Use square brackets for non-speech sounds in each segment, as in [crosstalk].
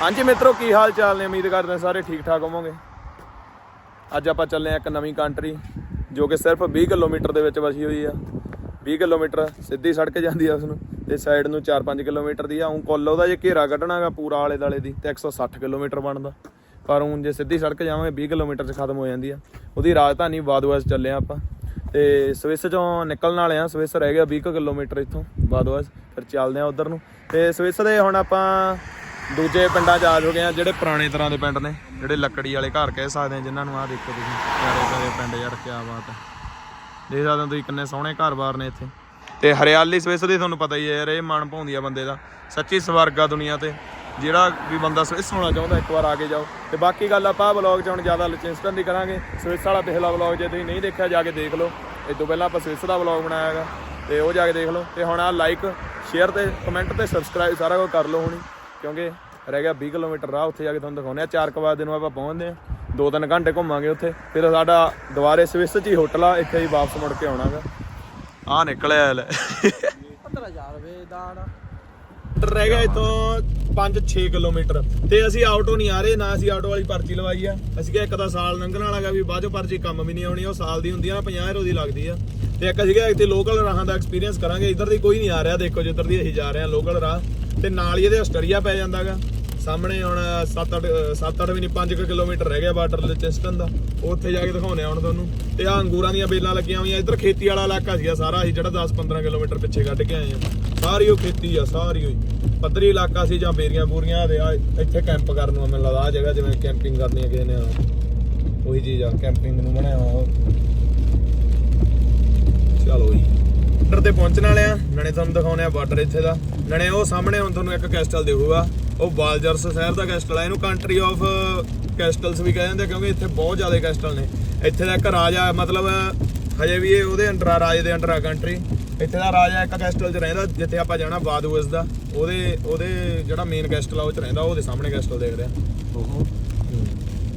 ਹਾਂਜੀ ਮਿੱਤਰੋ, ਕੀ ਹਾਲ ਚਾਲ ਨੇ? ਉਮੀਦ ਕਰਦੇ ਸਾਰੇ ਠੀਕ ਠਾਕ ਹੋਵੋਗੇ। ਅੱਜ ਆਪਾਂ ਚੱਲੇ ਆ ਇੱਕ ਨਵੀਂ ਕੰਟਰੀ ਜੋ ਕਿ ਸਿਰਫ 20 ਕਿਲੋਮੀਟਰ ਦੇ ਵਿੱਚ ਵਸੀ ਹੋਈ ਆ। 20 ਕਿਲੋਮੀਟਰ ਸਿੱਧੀ ਸੜਕ ਜਾਂਦੀ ਆ ਉਸ ਨੂੰ ਤੇ ਸਾਈਡ ਨੂੰ 4-5 ਕਿਲੋਮੀਟਰ ਦੀ ਆ। ਉਂ ਕੁੱਲ ਉਹਦਾ ਜੇ ਘੇਰਾ ਕੱਢਣਾਗਾ ਪੂਰਾ ਆਲੇ ਦਾਲੇ ਦੀ, ਤੇ 160 ਕਿਲੋਮੀਟਰ ਬਣਦਾ। ਪਰ ਉਂ ਜੇ ਸਿੱਧੀ ਸੜਕ ਜਾਵਾਂਗੇ 20 ਕਿਲੋਮੀਟਰ 'ਚ ਖਤਮ ਹੋ ਜਾਂਦੀ ਆ। ਉਹਦੀ ਰਾਜਧਾਨੀ ਬਾਦਵਾਸ ਚੱਲੇ ਆ ਆਪਾਂ। ਤੇ ਸਵਿਸ ਚੋਂ ਨਿਕਲਣ ਵਾਲੇ ਆ ਸਵਿਸ ਰਹਿ ਗਿਆ 20 ਕੁ ਕਿਲੋਮੀਟਰ ਇੱਥੋਂ ਬਾਦਵਾਸ ਫਿਰ ਚੱਲਦੇ ਆ ਉਧਰ ਨੂੰ। ਤੇ ਸਵਿਸ ਦੇ ਹੁਣ ਆਪਾਂ ਦੂਜੇ ਪਿੰਡਾਂ 'ਚ ਆ ਚੁੱਕੇ ਆ, ਜਿਹੜੇ ਪੁਰਾਣੇ ਤਰ੍ਹਾਂ ਦੇ ਪਿੰਡ ਨੇ, ਜਿਹੜੇ ਲੱਕੜੀ ਵਾਲੇ ਘਰ ਕਹਿ ਸਕਦੇ ਆ, ਜਿਨ੍ਹਾਂ ਨੂੰ ਆ ਦੇਖੋ ਤੁਸੀਂ, ਪਿਆਰੇ ਪਿਆਰੇ ਪਿੰਡ ਯਾਰ ਕੀ ਬਾਤ ਹੈ। ਦੇਖ ਸਕਦੇ ਹੋ ਤੁਸੀਂ ਕਿੰਨੇ ਸੋਹਣੇ ਘਰ-ਬਾਰ ਨੇ ਇੱਥੇ। ਤੇ ਹਰਿਆਲੀ ਸਵਿਸ ਦੀ ਤੁਹਾਨੂੰ ਪਤਾ ਹੀ ਹੈ ਯਾਰ, ਇਹ ਮਨ ਭਾਉਂਦੀ ਆ ਬੰਦੇ ਦਾ। ਸੱਚੀ ਸਵਰਗ ਆ ਦੁਨੀਆ ਤੇ। ਜਿਹੜਾ ਵੀ ਬੰਦਾ ਸਵਿਸ ਹੋਣਾ ਚਾਹੁੰਦਾ, ਇੱਕ ਵਾਰ ਆ ਕੇ ਜਾਓ। ਤੇ ਬਾਕੀ ਗੱਲ ਆਪਾਂ ਵਲੌਗ 'ਚ ਹੁਣ ਜ਼ਿਆਦਾ ਲਚਿੰਸਟਨ ਦੀ ਕਰਾਂਗੇ। ਸਵਿਸ ਵਾਲਾ ਪਿਛਲਾ ਵਲੌਗ ਜੇ ਤੁਸੀਂ ਨਹੀਂ ਦੇਖਿਆ, ਜਾ ਕੇ ਦੇਖ ਲਓ। ਇਸ ਤੋਂ ਪਹਿਲਾਂ ਆਪਾਂ ਸਵਿਸ ਦਾ ਵਲੌਗ ਬਣਾਇਆ ਹੈਗਾ। ਤੇ ਉਹ ਜਾ ਕੇ ਦੇਖ ਲਓ। ਤੇ ਹੁਣ ਆ ਲਾਈਕ ਸ਼ੇਅਰ ਤੇ ਕਮੈਂਟ ਤੇ ਸਬਸਕ੍ਰਾਈਬ ਸਾਰਾ ਕੁਝ ਕਰ ਲਓ ਹੁਣੀ। ਕਿਉਂਕਿ ਰਹਿ ਗਿਆ 20 ਕਿਲੋਮੀਟਰ ਰਾਹ ਉੱਥੇ ਜਾ ਕੇ ਤੁਹਾਨੂੰ ਦਿਖਾਉਂਦੇ ਆ 4 ਕੁ ਵਜੇ ਨੂੰ ਆਪਾਂ ਪਹੁੰਚਦੇ ਆ ਦੋ ਤਿੰਨ ਘੰਟੇ ਘੁੰਮਾਂਗੇ ਉੱਥੇ। ਫਿਰ ਸਾਡਾ ਦੁਬਾਰੇ ਸਵਿਸ 'ਚ ਹੀ ਹੋਟਲ ਆ, ਇੱਥੇ ਹੀ ਵਾਪਸ ਮੁੜ ਕੇ ਆਉਣਾਗਾ ਆ ਨਿਕਲਿਆ ਲੈ 15000 ਰੁਪਏ ਦਾ ਆਣਾ ਰਹਿ ਗਿਆ ਇਤੋਂ 5-6 ਕਿਲੋਮੀਟਰ। ਤੇ ਅਸੀਂ ਆਟੋ ਨਹੀਂ ਆ ਰਹੇ, ਨਾ ਅਸੀਂ ਆਟੋ ਵਾਲੀ ਪਰਚੀ ਲਵਾਈ ਆ। ਅਸੀਂ ਕਿਹਾ ਇੱਕ ਤਾਂ ਸਾਲ ਲੰਘਣ ਵਾਲਾਗਾ ਵੀ ਬਾਅਦ ਚੋਂ ਪਰਚੀ ਕੰਮ ਵੀ ਨਹੀਂ ਆਉਣੀ, ਉਹ ਸਾਲ ਦੀ ਹੁੰਦੀ ਆ 50 ਰੁਪਏ ਦੀ ਲੱਗਦੀ ਆ। ਤੇ ਇੱਕ ਅਸੀਂ ਕਿਹਾ ਇੱਥੇ ਲੋਕਲ ਰਾਹਾਂ ਦਾ ਐਕਸਪੀਰੀਅੰਸ ਕਰਾਂਗੇ, ਇੱਧਰ ਦੀ ਕੋਈ ਨਹੀਂ ਆ ਰਿਹਾ, ਦੇਖੋ ਜਿੱਧਰ ਦੀ ਅਸੀਂ ਜਾ ਰਹੇ ਹਾਂ ਲੋਕਲ ਰਾਹ। ਤੇ ਨਾਲ ਹੀ ਇਹਦੇ ਆਸਟਰੀਆ ਪੈ ਜਾਂਦਾਗਾ ਸਾਹਮਣੇ ਹੁਣ 7-8 7-8 ਵੀ ਨਹੀਂ 5 ਕਿਲੋਮੀਟਰ ਰਹਿ ਗਿਆ ਬਾਰਡਰ ਲਿਚੈਸਟਨ ਦਾ। ਉੱਥੇ ਜਾ ਕੇ ਦਿਖਾਉਣੇ ਆ ਹੁਣ ਤੁਹਾਨੂੰ। ਤੇ ਆ ਅੰਗੂਰਾਂ ਦੀਆਂ ਬੇਲਾਂ ਲੱਗੀਆਂ ਹੋਈਆਂ। ਇੱਧਰ ਖੇਤੀ ਵਾਲਾ ਇਲਾਕਾ ਸੀਗਾ ਸਾਰਾ, ਅਸੀਂ ਜਿਹੜਾ 10-15 ਕਿਲੋਮੀਟਰ ਪਿੱਛੇ ਕੱਢ ਕੇ ਆਏ ਆ। ਸਾਰੀ ਉਹ ਖੇਤੀ ਆ, ਸਾਰੀ ਹੋਈ ਪੱਧਰੀ ਇਲਾਕਾ ਸੀ ਜਾਂ ਬੇਰੀਆਂ ਬੂਰੀਆਂ, ਤੇ ਆ ਇੱਥੇ ਕੈਂਪ ਕਰਨ ਨੂੰ ਮੈਨੂੰ ਲੱਗਦਾ ਆ ਜਗ੍ਹਾ ਜਿਵੇਂ ਕੈਂਪਿੰਗ ਕਰਨੀ ਹੈ ਕਿਸੇ ਨੇ ਉਹੀ ਚੀਜ਼ ਆ ਕੈਂਪਿੰਗ ਨੂੰ ਬਣਾਇਆ ਉਹ ਚਲੋ ਜੀ ਬਾਰਡਰ ਤੇ ਪਹੁੰਚਣ ਵਾਲੇ ਆ। ਨਣੇ ਤੁਹਾਨੂੰ ਦਿਖਾਉਣੇ ਆ ਬਾਰਡਰ ਇੱਥੇ ਦਾ। ਨਣੇ ਉਹ ਸਾਹਮਣੇ ਹੁਣ ਤੁਹਾਨੂੰ ਇੱਕ ਕੈਸਟਲ ਦਿਖੂਗਾ। ਉਹ ਬਾਲਜਰਸ ਸ਼ਹਿਰ ਦਾ ਕੈਸਟਲ ਆ ਇਹਨੂੰ ਕੰਟਰੀ ਆਫ ਕੈਸਟਲਸ ਵੀ ਕਹਿੰਦੇ ਆ ਕਿਉਂਕਿ ਇੱਥੇ ਬਹੁਤ ਜ਼ਿਆਦਾ ਕੈਸਟਲ ਨੇ। ਇੱਥੇ ਦਾ ਇੱਕ ਰਾਜਾ ਮਤਲਬ ਹਜੇ ਵੀ ਇਹ ਉਹਦੇ ਅੰਡਰ ਆ ਰਾਜੇ ਦੇ ਅੰਡਰ ਆ ਕੰਟਰੀ ਇੱਥੇ ਦਾ ਰਾਜਾ ਇੱਕ ਕੈਸਟਲ 'ਚ ਰਹਿੰਦਾ ਜਿੱਥੇ ਆਪਾਂ ਜਾਣਾ ਬਾਦੂਸ ਦਾ। ਉਹਦੇ ਉਹਦੇ ਜਿਹੜਾ ਮੇਨ ਕੈਸਟਲ ਆ ਉਹ 'ਚ ਰਹਿੰਦਾ ਉਹਦੇ ਸਾਹਮਣੇ ਕੈਸਟਲ ਦੇਖ ਰਿਹਾ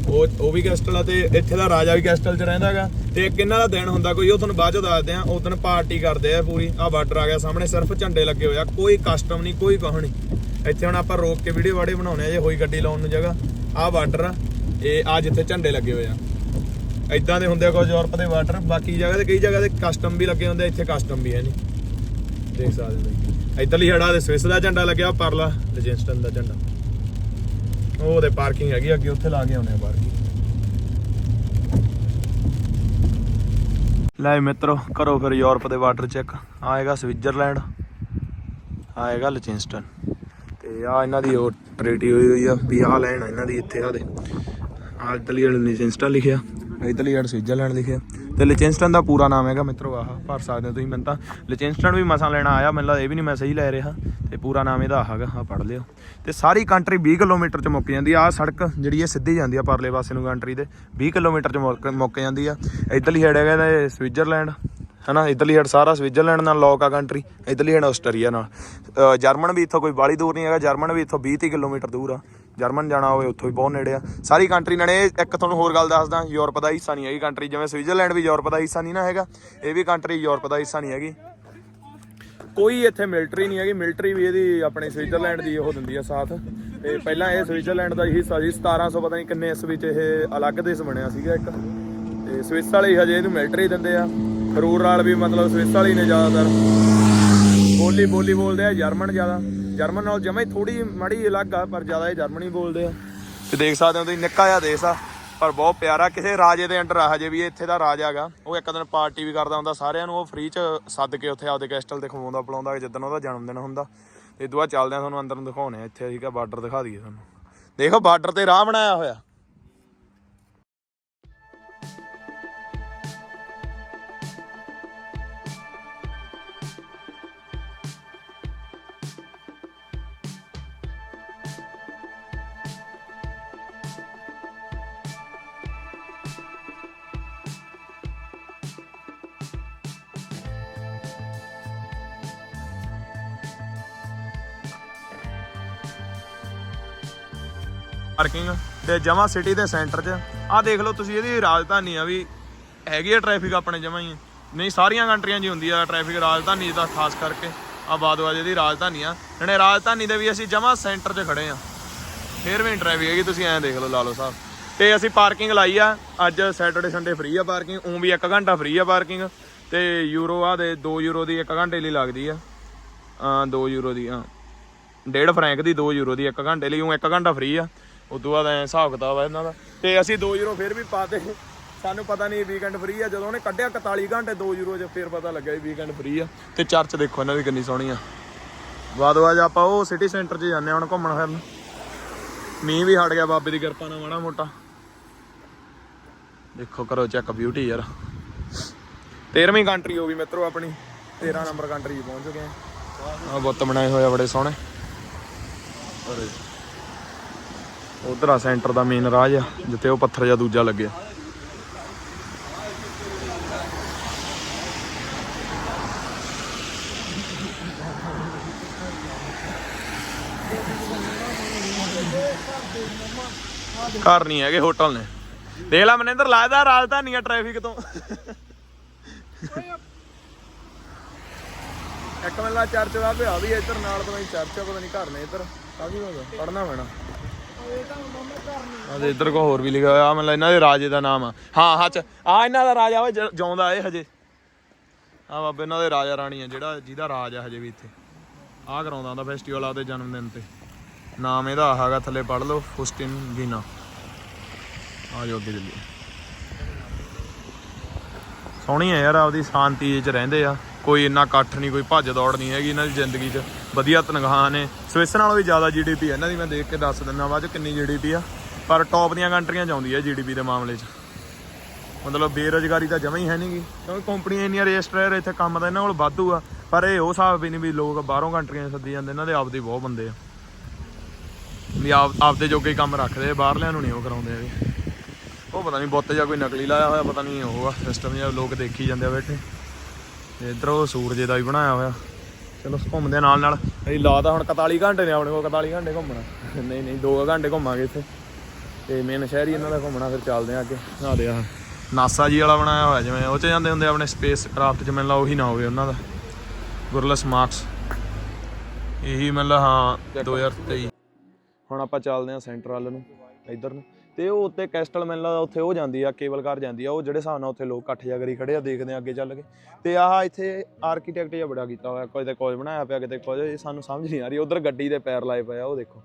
ਉਹ ਉਹ ਵੀ ਕੈਸਟਲ ਆ ਤੇ ਇੱਥੇ ਦਾ ਰਾਜਾ ਵੀ ਕੈਸਟਲ 'ਚ ਰਹਿੰਦਾਗਾ ਤੇ ਇੱਕ ਇਹਨਾਂ ਦਾ ਦਿਨ ਹੁੰਦਾ ਕੋਈ ਉਹ ਤੁਹਾਨੂੰ ਬਾਅਦ 'ਚ ਦੱਸਦੇ ਆ ਉਹ ਦਿਨ ਪਾਰਟੀ ਕਰਦੇ ਆ ਪੂਰੀ। ਆ ਬਾਰਡਰ ਆ ਗਿਆ ਸਾਹਮਣੇ ਸਿਰਫ ਝੰਡੇ ਲੱਗੇ ਹੋਏ ਆ ਕੋਈ ਕਸਟਮ ਨਹੀਂ ਕੋਈ ਨਹੀਂ। ਇੱਥੇ ਹੁਣ ਆਪਾਂ ਰੋਕ ਕੇ ਵੀਡੀਓ ਵਾੜੇ ਬਣਾਉਣੇ ਆ, ਜੇ ਹੋਈ ਗੱਡੀ ਲਾਉਣ ਨੂੰ ਜਗ੍ਹਾ। ਆ ਬਾਰਡਰ ਆ, ਇਹ ਆ ਜਿੱਥੇ ਝੰਡੇ ਲੱਗੇ ਹੋਏ ਆ। ਇਦਾਂ ਦੇ ਹੁੰਦੇ ਆ ਕੁਝ ਯੂਰਪ ਦੇ ਬਾਰਡਰ ਬਾਕੀ ਜਗ੍ਹਾ ਤੇ ਕਈ ਜਗ੍ਹਾ ਤੇ ਕਸਟਮ ਵੀ ਲੱਗੇ ਹੁੰਦੇ ਇੱਥੇ ਕਸਟਮ ਵੀ ਹੈ ਨਹੀਂ ਦੇਖ ਸਕਦੇ ਹੋ ਤੁਸੀਂ। ਹੜਾ ਦੇ ਸਵਿਸ ਦਾ ਝੰਡਾ ਲੱਗਿਆ ਪਰਲਾ ਰਜਿਸਟਨ ਦਾ ਝੰਡਾ। ਉਹ ਤੇ ਪਾਰਕਿੰਗ ਹੈਗੀ ਅੱਗੇ ਉੱਥੇ ਲਾ ਕੇ ਆਉਣੇ ਆ ਪਾਰਕਿੰਗ ਲੈ ਮਿੱਤਰੋ ਕਰੋ ਫਿਰ ਯੂਰਪ ਦੇ ਵਾਟਰ ਚੈੱਕ ਆਏਗਾ ਸਵਿਟਜ਼ਰਲੈਂਡ ਆਏਗਾ ਲਚਿੰਸਟਨ ਤੇ ਆ ਇਹਨਾਂ ਦੀ ਉਹ ਟ੍ਰੇਟੀ ਹੋਈ ਹੋਈ ਆ, ਵੀ ਆਹ ਲੈਣ ਇਹਨਾਂ ਦੀ ਇੱਥੇ ਆ ਦੇ। ਆ ਇਟਲੀ ਵਾਲੇ ਲਚਿੰਸਟਨ ਲਿਖਿਆ ਇਟਲੀ ਵਾਲੇ ਸਵਿਟਜ਼ਰਲੈਂਡ ਲਿਖਿਆ। ਤੇ ਲਚਿੰਸਟਨ ਦਾ ਪੂਰਾ ਨਾਮ ਹੈਗਾ ਮਿੱਤਰੋ, ਆਹ ਭਰ ਸਕਦੇ ਹੋ ਤੁਸੀਂ ਮੈਨੂੰ ਤਾਂ। ਲਚਿੰਸਟਨ ਵੀ ਮਸਾਂ ਲੈਣਾ ਆਇਆ, ਮੈਨੂੰ ਲੱਗਦਾ ਇਹ ਵੀ ਨਹੀਂ ਮੈਂ ਸਹੀ ਲੈ ਰਿਹਾ। ਤੇ ਪੂਰਾ ਨਾਮ ਇਹਦਾ ਆਹ ਹੈਗਾ ਆ ਪੜ ਲਿਓ। ਤੇ ਸਾਰੀ ਕੰਟਰੀ 20 ਕਿਲੋਮੀਟਰ ਚ ਮੁੱਕ ਜਾਂਦੀ ਆ, ਆਹ ਸੜਕ ਜਿਹੜੀ ਇਹ ਸਿੱਧੀ ਜਾਂਦੀ ਆ ਪਰਲੇ ਪਾਸੇ ਨੂੰ ਕੰਟਰੀ ਦੇ 20 ਕਿਲੋਮੀਟਰ ਚ ਮੁੱਕ ਜਾਂਦੀ ਆ। ਇਧਰਲੀ ਸਾਈਡ ਹੈਗਾ ਇਹਦਾ ਇਹ ਸਵਿਟਜ਼ਰਲੈਂਡ। ਹਨਾ ਇਧਰਲੀ ਸਾਈਡ ਸਾਰਾ ਸਵਿਟਜ਼ਰਲੈਂਡ ਨਾਲ ਲੋਕ ਆ ਕੰਟਰੀ ਇਧਰਲੀ ਸਾਈਡ ਆਸਟਰੀਆ ਨਾਲ। ਜਰਮਨ ਵੀ ਇੱਥੋਂ ਕੋਈ ਬਾਲੀ ਦੂਰ ਨਹੀਂ ਹੈਗਾ, ਜਰਮਨ ਵੀ ਇੱਥੋਂ 20 30 ਕਿਲੋਮੀਟਰ ਦੂਰ ਆ। ਜਰਮਨ ਜਾਣਾ ਹੋਵੇ, ਉੱਥੋਂ ਵੀ ਬਹੁਤ ਨੇੜੇ ਆ। ਸਾਰੀ ਕੰਟਰੀ ਨਾਲੇ ਇੱਕ ਤੁਹਾਨੂੰ ਹੋਰ ਗੱਲ ਦੱਸਦਾ, ਯੂਰਪ ਦਾ ਹਿੱਸਾ ਨਹੀਂ ਹੈਗੀ ਕੰਟਰੀ ਜਿਵੇਂ ਸਵਿਟਜ਼ਰਲੈਂਡ ਵੀ ਯੂਰਪ ਦਾ ਹਿੱਸਾ ਨਹੀਂ ਨਾ ਹੈਗਾ, ਇਹ ਵੀ ਕੰਟਰੀ ਯੂਰਪ ਦਾ ਹਿੱਸਾ ਨਹੀਂ ਹੈਗੀ। ਕੋਈ ਇੱਥੇ ਮਿਲਟਰੀ ਨਹੀਂ ਹੈਗੀ ਮਿਲਟਰੀ ਵੀ ਇਹਦੀ ਆਪਣੇ ਸਵਿਟਜ਼ਰਲੈਂਡ ਦੀ ਉਹ ਦਿੰਦੀ ਆ ਸਾਥ। ਤੇ ਪਹਿਲਾਂ ਇਹ ਸਵਿਟਜ਼ਰਲੈਂਡ ਦਾ ਹੀ ਹਿੱਸਾ ਸੀ 1700 ਪਤਾ ਨਹੀਂ ਕਿੰਨੇ ਇਸ ਵਿੱਚ ਇਹ ਅਲੱਗ ਦੇਸ਼ ਬਣਿਆ ਸੀਗਾ ਇੱਕ। ਤੇ ਸਵਿਸ ਵਾਲੇ ਹਜੇ ਇਹਨੂੰ ਮਿਲਟਰੀ ਦਿੰਦੇ ਆ। ਰੂਰਲ ਵੀ ਮਤਲਬ ਸਵਿਸ ਵਾਲੇ ਨੇ ਜ਼ਿਆਦਾਤਰ। ਬੋਲੀ ਬੋਲੀ ਬੋਲਦੇ ਆ ਜਰਮਨ ਜ਼ਿਆਦਾ। ਜਰਮਨ ਨਾਲ ਜਮਾ ਹੀ ਥੋੜੀ ਮਾੜੀ ਅਲੱਗ ਆ, ਪਰ ਜ਼ਿਆਦਾ ਇਹ ਜਰਮਨੀ ਬੋਲਦੇ ਆ। ਤੇ ਦੇਖ ਸਕਦੇ ਹੋ ਤੁਸੀਂ, ਨਿੱਕਾ ਜਿਹਾ ਦੇਸ਼ ਆ, ਪਰ ਬਹੁਤ ਪਿਆਰਾ। ਕਿਸੇ ਰਾਜੇ ਦੇ ਅੰਡਰ ਆ, ਹਜੇ ਵੀ ਇੱਥੇ ਦਾ ਰਾਜਾ ਹੈਗਾ। ਉਹ ਇੱਕ ਦਿਨ ਪਾਰਟੀ ਵੀ ਕਰਦਾ ਹੁੰਦਾ, ਸਾਰਿਆਂ ਨੂੰ ਉਹ ਫ੍ਰੀ ਚ ਸੱਦ ਕੇ ਉੱਥੇ ਆਪਦੇ ਕੈਸਟਲ ਤੇ ਖਵਾਉਂਦਾ, ਪਲਾਉਂਦਾ, ਜਿੱਦਣ ਉਹਦਾ ਜਨਮ ਦਿਨ ਹੁੰਦਾ। ਤੇ ਦੁਆ ਚੱਲਦੇ ਆ ਤੁਹਾਨੂੰ ਅੰਦਰ ਨੂੰ ਦਿਖਾਉਣੇ ਆ, ਇੱਥੇ ਅਸੀਂ ਕਾ ਬਾਰਡਰ ਦਿਖਾ ਦਈਏ ਤੁਹਾਨੂੰ। ਦੇਖੋ ਬਾਰਡਰ ਤੇ ਰਾਹ ਬਣਾਇਆ ਹੋਇਆ। ਪਾਰਕਿੰਗ ਤੇ ਜਮਾ ਸਿਟੀ ਦੇ ਸੈਂਟਰ 'ਚ। ਆਹ ਦੇਖ ਲਓ ਤੁਸੀਂ, ਇਹਦੀ ਰਾਜਧਾਨੀ ਆ ਵੀ ਹੈਗੀ ਆ ਟ੍ਰੈਫਿਕ ਆਪਣੇ ਜਮਾ ਹੀ। ਨਹੀਂ, ਸਾਰੀਆਂ ਕੰਟਰੀਆਂ 'ਚ ਹੀ ਹੁੰਦੀ ਆ ਟ੍ਰੈਫਿਕ ਰਾਜਧਾਨੀ ਦਾ ਖਾਸ ਕਰਕੇ। ਆ ਬਾਦਵਾਜੇ ਦੀ ਰਾਜਧਾਨੀ ਆ। ਜਣੇ ਰਾਜਧਾਨੀ ਦੇ ਵੀ ਅਸੀਂ ਜਮਾ ਸੈਂਟਰ 'ਚ ਖੜੇ ਆ। ਫੇਰ ਵੀ ਟ੍ਰੈਫਿਕ ਹੈਗੀ, ਤੁਸੀਂ ਐਂ ਦੇਖ ਲਓ, ਲਾ ਲਓ ਸਾਹਿਬ ਤੇ ਅਸੀਂ ਪਾਰਕਿੰਗ ਲਾਈ ਆ। ਅੱਜ ਸੈਟਰਡੇ ਸੰਡੇ ਫ੍ਰੀ ਆ ਪਾਰਕਿੰਗ ਉਂ ਵੀ 1 ਘੰਟਾ ਫ੍ਰੀ ਆ ਪਾਰਕਿੰਗ ਤੇ ਯੂਰੋ ਆ ਦੇ 2 ਯੂਰੋ ਦੀ 1 ਘੰਟੇ ਲਈ ਲੱਗਦੀ ਆ। ਆ 2 ਯੂਰੋ ਦੀ ਆ ਡੇਢ ਫਰੈਂਕ ਦੀ 2 ਯੂਰੋ ਦੀ 1 ਘੰਟੇ ਲਈ। ਉਹ 1 ਘੰਟਾ ਫ੍ਰੀ ਆ। ਉਸ ਬਾਅਦ ਐ ਹਿਸਾਬ ਕਿਤਾਬ ਆ ਇਹਨਾਂ ਦਾ। ਤੇ ਅਸੀਂ 2 ਯੂਰੋ ਫਿਰ ਵੀ ਪਾਤੇ ਸਾਨੂੰ ਪਤਾ ਨਹੀਂ ਵੀਕਐਂਡ ਫ੍ਰੀ ਆ। ਜਦੋਂ ਉਹਨੇ ਕੱਢਿਆ 41 ਘੰਟੇ 2 ਯੂਰੋ 'ਚ, ਫਿਰ ਪਤਾ ਲੱਗਿਆ ਵੀ ਵੀਕਐਂਡ ਫ੍ਰੀ ਆ। ਤੇ ਚਰਚ ਦੇਖੋ ਇਹਨਾਂ ਦੀ ਕਿੰਨੀ ਸੋਹਣੀ ਆ। ਬਾਅਦ ਆਪਾਂ ਉਹ ਸਿਟੀ ਸੈਂਟਰ 'ਚ ਜਾਂਦੇ ਹੁਣ ਘੁੰਮਣ ਫਿਰਨ। ਮੀਂਹ ਵੀ ਹਟ ਗਿਆ, ਬਾਬੇ ਦੀ ਕਿਰਪਾ ਨਾਲ ਮਾੜਾ ਮੋਟਾ। ਦੇਖੋ ਕਰੋ ਚੈੱਕ ਬਿਊਟੀ ਯਾਰ। 13ਵੀਂ ਕੰਟਰੀ ਹੋ ਗਈ ਮਿੱਤਰੋ ਆਪਣੀ। 13 ਨੰਬਰ ਕੰਟਰੀ ਪਹੁੰਚ ਗਏ ਆ। ਬੁੱਤ ਬਣਾਏ ਹੋਏ ਆ, ਬੜੇ ਸੋਹਣੇ। ਔਰ ਉਧਰ ਆ ਸੈਂਟਰ ਦਾ ਮੇਨ ਰਾਜ ਆ, ਜਿੱਥੇ ਉਹ ਪੱਥਰ ਜਿਹਾ ਦੂਜਾ ਲੱਗਿਆ ਘਰ ਨਹੀਂ ਹੈਗੇ ਹੋਟਲ ਨੇ। ਦੇਖ ਲੈ ਮਨਿੰਦਰ, ਲੱਗਦਾ ਰਾਜਧਾਨੀ ਆ ਟ੍ਰੈਫਿਕ ਤੋਂ। ਇੱਕ ਮਿੰਟ ਲਾ ਚਰਚ ਦਾ ਪਿਆ ਵੀ ਇੱਧਰ ਨਾਲ ਪਤਾ ਚਰਚ ਆ, ਪਤਾ ਨਹੀਂ ਘਰ ਨੇ ਇੱਧਰ। ਕਾਫੀ ਹੋ ਪੜਨਾ ਪੈਣਾ। ਆ ਦੇ ਇੱਧਰ ਕੋ ਹੋਰ ਵੀ ਲਿਖਿਆ ਹੋਇਆ ਮਤਲਬ ਇਹਨਾਂ ਦੇ ਰਾਜੇ ਦਾ ਨਾਮ ਆ। ਹਾਂ ਹਾਂ ਆ ਇਹਨਾਂ ਦਾ ਰਾਜਾ ਵਾ, ਜ- ਜਿਉਂਦਾ ਏ ਹਜੇ। ਆ ਬਾਬੇ ਇਹਨਾਂ ਦੇ ਰਾਜਾ ਰਾਣੀ ਆ, ਜਿਹੜਾ ਜਿਹਦਾ ਰਾਜ ਆ ਹਜੇ ਵੀ ਇੱਥੇ। ਆ ਕਰਾਉਂਦਾ ਹੁੰਦਾ ਫੈਸਟੀਵਲ ਆਪਦੇ ਜਨਮ ਦਿਨ ਤੇ। ਨਾਮ ਇਹਦਾ ਆਹਾਗਾ ਥੱਲੇ ਪੜ ਲਓ ਫੁਸਟਿਨ ਵੀਨਾ ਆ ਜਾਓ ਅੱਗੇ ਚੱਲੀਏ ਸੋਹਣੀ ਹੈ ਯਾਰ, ਆਪਦੀ ਸ਼ਾਂਤੀ 'ਚ ਰਹਿੰਦੇ ਆ। ਕੋਈ ਇੰਨਾ ਇਕੱਠ ਨਹੀਂ, ਕੋਈ ਭੱਜ ਦੌੜ ਨਹੀਂ ਹੈਗੀ ਇਹਨਾਂ ਦੀ ਜ਼ਿੰਦਗੀ 'ਚ। ਵਧੀਆ ਤਨਖਾਹ ਨੇ। ਸਵਿਸ ਨਾਲੋਂ ਵੀ ਜ਼ਿਆਦਾ ਜੀਡੀਪੀ ਇਹਨਾਂ ਦੀ ਮੈਂ ਦੇਖ ਕੇ ਦੱਸ ਦਿੰਦਾ ਬਾਅਦ 'ਚ ਕਿੰਨੀ ਜੀਡੀਪੀ ਆ। ਪਰ ਟੌਪ ਦੀਆਂ ਕੰਟਰੀਆਂ 'ਚ ਆਉਂਦੀ ਹੈ ਜੀਡੀਪੀ ਦੇ ਮਾਮਲੇ 'ਚ। ਮਤਲਬ ਬੇਰੋਜ਼ਗਾਰੀ ਤਾਂ ਜਮਾ ਹੀ ਹੈ ਨਹੀਂਗੀ ਕਿਉਂਕਿ ਕੰਪਨੀਆਂ ਇੰਨੀਆਂ ਰਜਿਸਟਰ ਇੱਥੇ ਕੰਮ ਤਾਂ ਇਹਨਾਂ ਕੋਲ ਵਾਧੂ ਆ। ਪਰ ਇਹ ਉਹ ਹਿਸਾਬ ਵੀ ਨਹੀਂ ਵੀ ਲੋਕ ਬਾਹਰੋਂ ਕੰਟਰੀਆਂ 'ਚ ਸੱਦੀ ਜਾਂਦੇ, ਇਹਨਾਂ ਦੇ ਆਪਦੇ ਬਹੁਤ ਬੰਦੇ ਆ। ਵੀ ਆਪ, ਆਪਦੇ ਜੋਗੇ ਕੰਮ ਰੱਖਦੇ ਬਾਹਰਲਿਆਂ ਨੂੰ ਨਹੀਂ ਉਹ ਕਰਾਉਂਦੇ ਹੈਗੇ। ਉਹ ਪਤਾ ਨਹੀਂ ਬੁੱਤ ਜਾਂ ਕੋਈ ਨਕਲੀ ਲਾਇਆ ਹੋਇਆ, ਪਤਾ ਨਹੀਂ ਉਹ ਆ ਸਿਸਟਮ ਜਿਹਾ ਲੋਕ ਦੇਖੀ ਜਾਂਦੇ ਆ ਬੈਠੇ। ਤੇ ਇੱਧਰ ਉਹ ਸੂਰਜ ਦਾ ਵੀ ਬਣਾਇਆ ਹੋਇਆ। ਚਲੋ ਘੁੰਮਦੇ ਨਾਲ ਨਾਲ। ਅਸੀਂ ਲਾਤਾ ਹੁਣ 41 ਘੰਟੇ ਨੇ ਆਪਣੇ ਕੋਲ 41 ਘੰਟੇ ਘੁੰਮਣਾ। ਨਹੀਂ ਨਹੀਂ 2 ਘੰਟੇ ਘੁੰਮਾਂਗੇ ਇੱਥੇ। ਤੇ ਮੇਨ ਸ਼ਹਿਰ ਹੀ ਇਹਨਾਂ ਦਾ ਘੁੰਮਣਾ ਫਿਰ ਚੱਲਦੇ ਆ ਅੱਗੇ। ਆ ਦੇ ਆ। ਨਾਸਾ ਜੀ ਵਾਲਾ ਬਣਾਇਆ ਹੋਇਆ ਜਿਵੇਂ ਉਹ ਚ ਜਾਂਦੇ ਹੁੰਦੇ ਆਪਣੇ ਸਪੇਸ ਕਰਾਫਟ ਚ ਮੈਨੂੰ ਲਾ ਉਹੀ ਨਾ ਹੋਵੇ ਉਹਨਾਂ ਦਾ। ਗੁਰਲਸ ਮਾਰਕਸ। ਇਹੀ ਮਤਲਬ ਹਾਂ 2023 ਹੁਣ ਆਪਾਂ ਚੱਲਦੇ ਆ ਸੈਂਟਰ ਵੱਲ ਨੂੰ ਇੱਧਰ ਨੂੰ। ਤੇ ਉਹ ਉੱਤੇ ਕੈਸਟਲ ਮੈਨੂੰ ਲੱਗਦਾ ਉੱਥੇ ਉਹ ਜਾਂਦੀ ਆ, ਕੇਬਲ ਕਾਰ ਜਾਂਦੀ ਆ, ਉਹ ਜਿਹੜੇ ਹਿਸਾਬ ਨਾਲ ਉੱਥੇ ਲੋਕ ਇਕੱਠ ਜਾ ਕਰੀ ਖੜੇ ਆ, ਦੇਖਦੇ ਆ ਅੱਗੇ ਚੱਲ ਕੇ। ਤੇ ਆਹ ਇੱਥੇ ਆਰਕੀਟੈਕਟ ਜਿਹਾ ਬੜਾ ਕੀਤਾ ਹੋਇਆ, ਕੋਈ ਤੇ ਕੁਝ ਬਣਾਇਆ ਪਿਆ, ਕਿਤੇ ਕੋਜ ਇਹ ਸਾਨੂੰ ਸਮਝ ਨਹੀਂ ਆ ਰਹੀ, ਉਧਰ ਗੱਡੀ ਦੇ ਪੈਰ ਲਾਏ ਪਏ ਆ, ਉਹ ਦੇਖੋ।